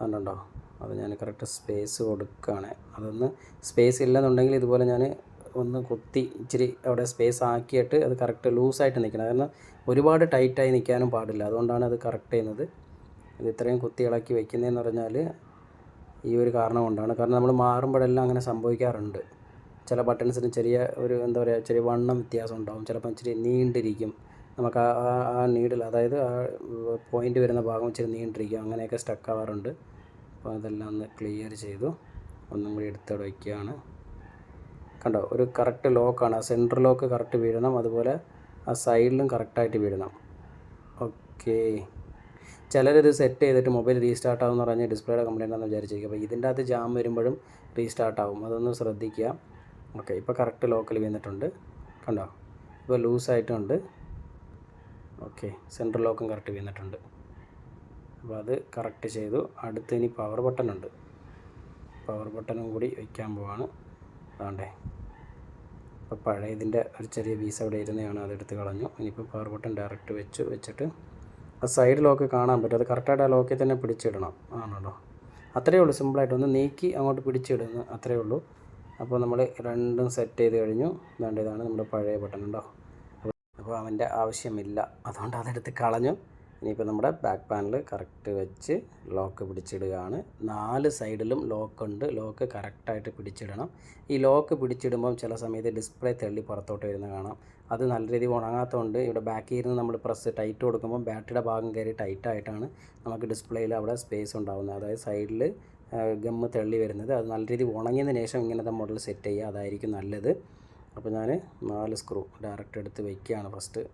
അതുകൊണ്ടോ അത് ഞാൻ കറക്റ്റ് സ്പേസ് കൊടുക്കുകയാണ് അതൊന്ന് സ്പേസ് ഇല്ലെന്നുണ്ടെങ്കിൽ ഇതുപോലെ ഞാൻ ഒന്ന് കുത്തി ഇച്ചിരി അവിടെ സ്പേസ് ആക്കിയിട്ട് അത് കറക്റ്റ് ലൂസായിട്ട് നിൽക്കണം. കാരണം ഒരുപാട് ടൈറ്റായി നിൽക്കാനും പാടില്ല. അതുകൊണ്ടാണ് അത് കറക്റ്റ് ചെയ്യുന്നത്. ഇത് ഇത്രയും കുത്തി ഇളക്കി വെക്കുന്നതെന്ന് പറഞ്ഞാൽ ഈ ഒരു കാരണം കൊണ്ടാണ്. കാരണം നമ്മൾ മാറുമ്പോഴെല്ലാം അങ്ങനെ സംഭവിക്കാറുണ്ട്. ചില ബട്ടൺസിന് ചെറിയ ഒരു എന്താ പറയുക ചെറിയ വണ്ണം വ്യത്യാസം ഉണ്ടാവും. ചിലപ്പോൾ ഇച്ചിരി നീണ്ടിരിക്കും. നമുക്ക് ആ ആ നീഡിൽ അതായത് ആ പോയിന്റ് വരുന്ന ഭാഗം ഇച്ചിരി നീണ്ടിരിക്കും. അങ്ങനെയൊക്കെ സ്റ്റക്ക് ആവാറുണ്ട്. അപ്പോൾ അതെല്ലാം ഒന്ന് ക്ലിയർ ചെയ്തു. ഒന്നും കൂടി എടുത്തവിടെ വയ്ക്കുകയാണ് കണ്ടോ ഒരു കറക്റ്റ് ലോക്കാണ് ആ സെന്റർ ലോക്ക് കറക്റ്റ് വീഴണം അതുപോലെ ആ സൈഡിലും കറക്റ്റായിട്ട് വീഴണം. ഓക്കെ ചിലരിത് സെറ്റ് ചെയ്തിട്ട് മൊബൈൽ റീസ്റ്റാർട്ട് ആവും എന്ന് പറഞ്ഞ് ഡിസ്പ്ലേയുടെ കംപ്ലൈന്റ് ആണെന്ന് വിചാരിച്ചിരിക്കും. അപ്പോൾ ഇതിന്റെ അകത്ത് ജാം വരുമ്പോഴും റീസ്റ്റാർട്ട് ആവും. അതൊന്ന് ശ്രദ്ധിക്കുക. ഓക്കെ ഇപ്പോൾ കറക്റ്റ് ലോക്കൽ വീണിട്ടുണ്ട്. കണ്ടോ? ഇപ്പോൾ ലൂസായിട്ടുണ്ട് ഓക്കെ സെൻട്രൽ ലോക്കും കറക്റ്റ് വീണിട്ടുണ്ട്. അപ്പോൾ അത് കറക്റ്റ് ചെയ്തു. അടുത്ത് ഇനി പവർ ബട്ടൺ ഉണ്ട്. പവർ ബട്ടണും കൂടി വയ്ക്കാൻ പോവാണ്. അതാണ്ടേ അപ്പോൾ പഴയതിന്റെ ഒരു ചെറിയ പീസ് അവിടെ ഇരുന്നതാണ് അതെടുത്ത് കളഞ്ഞു. ഇനിയിപ്പോൾ പവർ ബട്ടൺ ഡയറക്റ്റ് വെച്ച് വെച്ചിട്ട് ആ സൈഡ് ലോക്ക് കാണാൻ പറ്റും. അത് കറക്റ്റായിട്ട് ആ ലോക്കിൽ തന്നെ പിടിച്ചിടണം. ആണല്ലോ. അത്രയേ ഉള്ളൂ സിമ്പിളായിട്ട് ഒന്ന് നീക്കി അങ്ങോട്ട് പിടിച്ചിടുന്നു അത്രയേ ഉള്ളൂ. അപ്പോൾ നമ്മൾ രണ്ടും സെറ്റ് ചെയ്ത് കഴിഞ്ഞു. വേണ്ടതാണ് ഇതാണ് നമ്മുടെ പഴയ ബട്ടൺ ഉണ്ടോ അപ്പോൾ അവന്റെ ആവശ്യമില്ല. അതുകൊണ്ട് അതെടുത്ത് കളഞ്ഞു. ഇനിയിപ്പോൾ നമ്മുടെ ബാക്ക് പാനൽ കറക്റ്റ് വെച്ച് ലോക്ക് പിടിച്ചിടുകയാണ്. നാല് സൈഡിലും ലോക്ക് ഉണ്ട്. ലോക്ക് കറക്റ്റായിട്ട് പിടിച്ചിടണം. ഈ ലോക്ക് പിടിച്ചിടുമ്പോൾ ചില സമയത്ത് ഡിസ്പ്ലേ തള്ളി പുറത്തോട്ട് വരുന്ന കാണാം. അത് നല്ല രീതിയിൽ ഉണങ്ങാത്തതുകൊണ്ട് ഇവിടെ ബാക്കിൽ ഇരുന്ന് നമ്മൾ പ്രസ് ടൈറ്റ് കൊടുക്കുമ്പോൾ ബാറ്ററിയുടെ ഭാഗം കയറി ടൈറ്റായിട്ടാണ് നമുക്ക് ഡിസ്പ്ലേയിൽ അവിടെ സ്പേസ് ഉണ്ടാകുന്നത് അതായത് സൈഡിൽ ഗമ്മ് തള്ളി വരുന്നത്. അത് നല്ല രീതിയിൽ ഉണങ്ങിയതിന് ശേഷം ഇങ്ങനത്തെ മോഡൽ സെറ്റ് ചെയ്യുക അതായിരിക്കും നല്ലത്. അപ്പോൾ ഞാൻ നാല് സ്ക്രൂ ഡയറക്റ്റ് എടുത്ത് വയ്ക്കുകയാണ് ഫസ്റ്റ്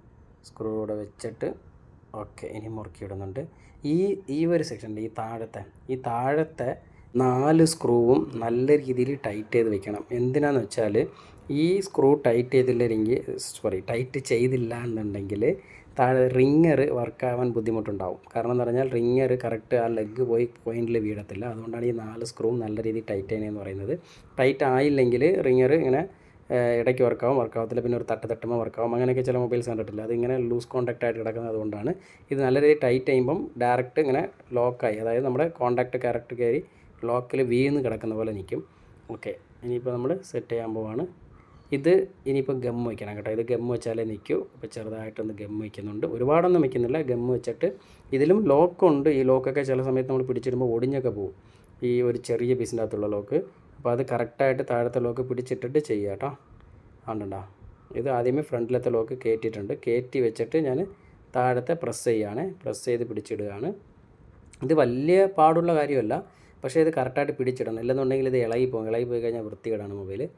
സ്ക്രൂ ഇവിടെ വെച്ചിട്ട് ഓക്കെ ഇനി മുറുക്കി ഇടുന്നുണ്ട് ഈ ഈ ഒരു സെക്ഷനിൽ ഈ താഴത്തെ ഈ താഴത്തെ നാല് സ്ക്രൂവും നല്ല രീതിയിൽ ടൈറ്റ് ചെയ്ത് വെക്കണം. എന്തിനാന്ന് വെച്ചാൽ ഈ സ്ക്രൂ ടൈറ്റ് ചെയ്തില്ലെങ്കിൽ സോറി ടൈറ്റ് ചെയ്തില്ല എന്നുണ്ടെങ്കിൽ താഴെ റിങ്ങർ വർക്കാവാൻ ബുദ്ധിമുട്ടുണ്ടാവും. കാരണം എന്ന് പറഞ്ഞാൽ റിങ്ങർ കറക്റ്റ് ആ ലെഗ് പോയി പോയിന്റിൽ വീഴത്തില്ല. അതുകൊണ്ടാണ് ഈ നാല് സ്ക്രൂവും നല്ല രീതിയിൽ ടൈറ്റ് ചെയ്യുന്നതെന്ന് പറയുന്നത്. ടൈറ്റ് ആയില്ലെങ്കിൽ റിങ്ങർ ഇങ്ങനെ ഇടയ്ക്ക് വർക്കാവും വർക്കാവത്തില്ല പിന്നെ ഒരു തട്ട് തട്ടുമ്പോൾ വർക്കാവും അങ്ങനെയൊക്കെ ചില മൊബൈൽസ് കണ്ടിട്ടില്ല. അതിങ്ങനെ ലൂസ് കോൺടാക്റ്റ് ആയിട്ട് കിടക്കുന്നത് അതുകൊണ്ടാണ്. ഇത് നല്ല രീതിയിൽ ടൈറ്റ് ചെയ്യുമ്പം ഡയറക്റ്റ് ഇങ്ങനെ ലോക്കായി അതായത് നമ്മുടെ കോൺടാക്റ്റ് കറക്റ്റ് കയറി ലോക്കിൽ വീന്ന് കിടക്കുന്ന പോലെ നിൽക്കും ഓക്കെ ഇനിയിപ്പോൾ നമ്മൾ സെറ്റ് ചെയ്യാൻ പോവാണ്. ഇത് ഇനിയിപ്പോൾ ഗം വയ്ക്കണം കേട്ടോ. ഇത് ഗം വെച്ചാലേ നിൽക്കൂ അപ്പോൾ ചെറുതായിട്ടൊന്ന് ഗം വയ്ക്കുന്നുണ്ട് ഒരുപാടൊന്നും വയ്ക്കുന്നില്ല ഗം വെച്ചിട്ട് ഇതിലും ലോക്കുണ്ട് ഈ ലോക്കൊക്കെ ചില സമയത്ത് നമ്മൾ പിടിച്ചിടുമ്പോൾ ഒടിഞ്ഞൊക്കെ പോകും ഈ ഒരു ചെറിയ പീസിന്റെ അകത്തുള്ള ലോക്ക് അപ്പോൾ അത് കറക്റ്റായിട്ട് താഴത്തെ ലോക്ക് പിടിച്ചിട്ടിട്ട് ചെയ്യുക കേട്ടോ. ആണ്ടോ ഇത് ആദ്യമേ ഫ്രണ്ടിലത്തെ ലോക്ക് കയറ്റിയിട്ടുണ്ട്. കയറ്റി വെച്ചിട്ട് ഞാൻ താഴത്തെ പ്രസ് ചെയ്യുകയാണ്. പ്രസ് ചെയ്ത് പിടിച്ചിടുകയാണ്. ഇത് വലിയ പാടുള്ള കാര്യമല്ല. പക്ഷേ ഇത് കറക്റ്റായിട്ട് പിടിച്ചിടണം. ഇല്ലെന്നുണ്ടെങ്കിൽ ഇത് ഇളകി പോകും. ഇളകി പോയി കഴിഞ്ഞാൽ വൃത്തികേടാണ് മൊബൈൽ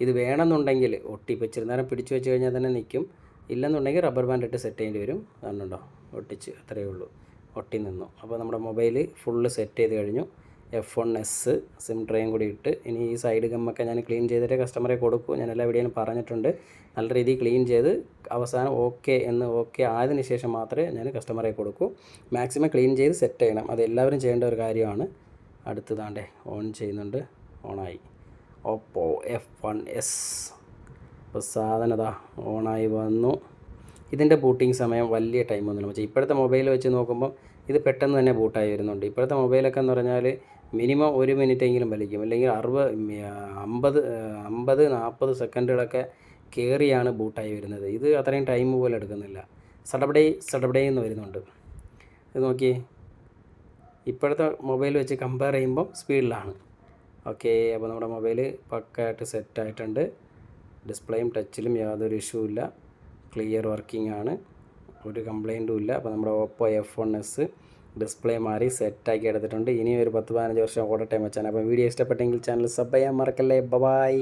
ഇത് വേണമെന്നുണ്ടെങ്കിൽ ഒട്ടി പിടിച്ച് പിടിച്ചു വെച്ച് കഴിഞ്ഞാൽ തന്നെ നിൽക്കും. ഇല്ലെന്നുണ്ടെങ്കിൽ റബ്ബർ ബാൻഡ് ഇട്ട് സെറ്റ് ചെയ്യേണ്ടി വരും. അതുകൊണ്ടോ ഒട്ടിച്ച് അത്രയേ ഉള്ളൂ. ഒട്ടി നിന്നു. അപ്പോൾ നമ്മുടെ മൊബൈൽ ഫുള്ള് സെറ്റ് ചെയ്ത് കഴിഞ്ഞു. എഫ് വൺ എസ് സിം ട്രേയും കൂടി ഇട്ട് ഇനി ഈ സൈഡ് ഗമ്മൊക്കെ ഞാൻ ക്ലീൻ ചെയ്തിട്ട് കസ്റ്റമറെ കൊടുക്കും. ഞാൻ എല്ലാ വീഡിയോയിലും പറഞ്ഞിട്ടുണ്ട്. നല്ല രീതിയിൽ ക്ലീൻ ചെയ്ത് അവസാനം ഓക്കെ എന്ന് ഓക്കെ ആയതിനു ശേഷം മാത്രമേ ഞാൻ കസ്റ്റമറെ കൊടുക്കൂ. മാക്സിമം ക്ലീൻ ചെയ്ത് സെറ്റ് ചെയ്യണം. അത് എല്ലാവരും ചെയ്യേണ്ട ഒരു കാര്യമാണ്. അടുത്തതാണ്ടേ ഓൺ ചെയ്യുന്നുണ്ട്. ഓണായി ഓപ്പോ എഫ് വൺ എസ് അപ്പോൾ സാധനതാ ഓണായി വന്നു. ഇതിന്റെ ബൂട്ടിംഗ് സമയം വലിയ ടൈമൊന്നുമില്ല പക്ഷേ ഇപ്പോഴത്തെ മൊബൈൽ വെച്ച് നോക്കുമ്പോൾ ഇത് പെട്ടെന്ന് തന്നെ ബൂട്ടായി വരുന്നുണ്ട്. ഇപ്പോഴത്തെ മൊബൈലൊക്കെ എന്ന് പറഞ്ഞാൽ മിനിമം ഒരു മിനിറ്റെങ്കിലും വലിക്കും. അല്ലെങ്കിൽ അറുപത് അമ്പത് അമ്പത് നാൽപ്പത് സെക്കൻഡുകളൊക്കെ കയറിയാണ് ബൂട്ടായി വരുന്നത്. ഇത് അത്രയും ടൈം പോലെ എടുക്കുന്നില്ല. സടപടേ സടപടേ എന്ന് വരുന്നുണ്ട്. ഇത് നോക്കിയേ. ഇപ്പോഴത്തെ മൊബൈൽ വെച്ച് കമ്പയർ ചെയ്യുമ്പോൾ സ്പീഡിലാണ് ഓക്കെ അപ്പോൾ നമ്മുടെ മൊബൈൽ പക്കായിട്ട് സെറ്റ് ആയിട്ടുണ്ട്. ഡിസ്പ്ലേയും ടച്ചിലും യാതൊരു ഇഷ്യൂ ഇല്ല. ക്ലിയർ വർക്കിംഗ് ആണ്. ഒരു കംപ്ലൈന്റും ഇല്ല. അപ്പോൾ നമ്മുടെ Oppo F one S display മാറി സെറ്റാക്കി എടുത്തിട്ടുണ്ട്. ഇനി ഒരു പത്ത് പതിനഞ്ച് വർഷം ഓടട്ടെ മച്ചാൻ അപ്പോൾ വീഡിയോ ഇഷ്ടപ്പെട്ടെങ്കിൽ ചാനൽ സബ് ചെയ്യാൻ മറക്കല്ലേ. ബൈ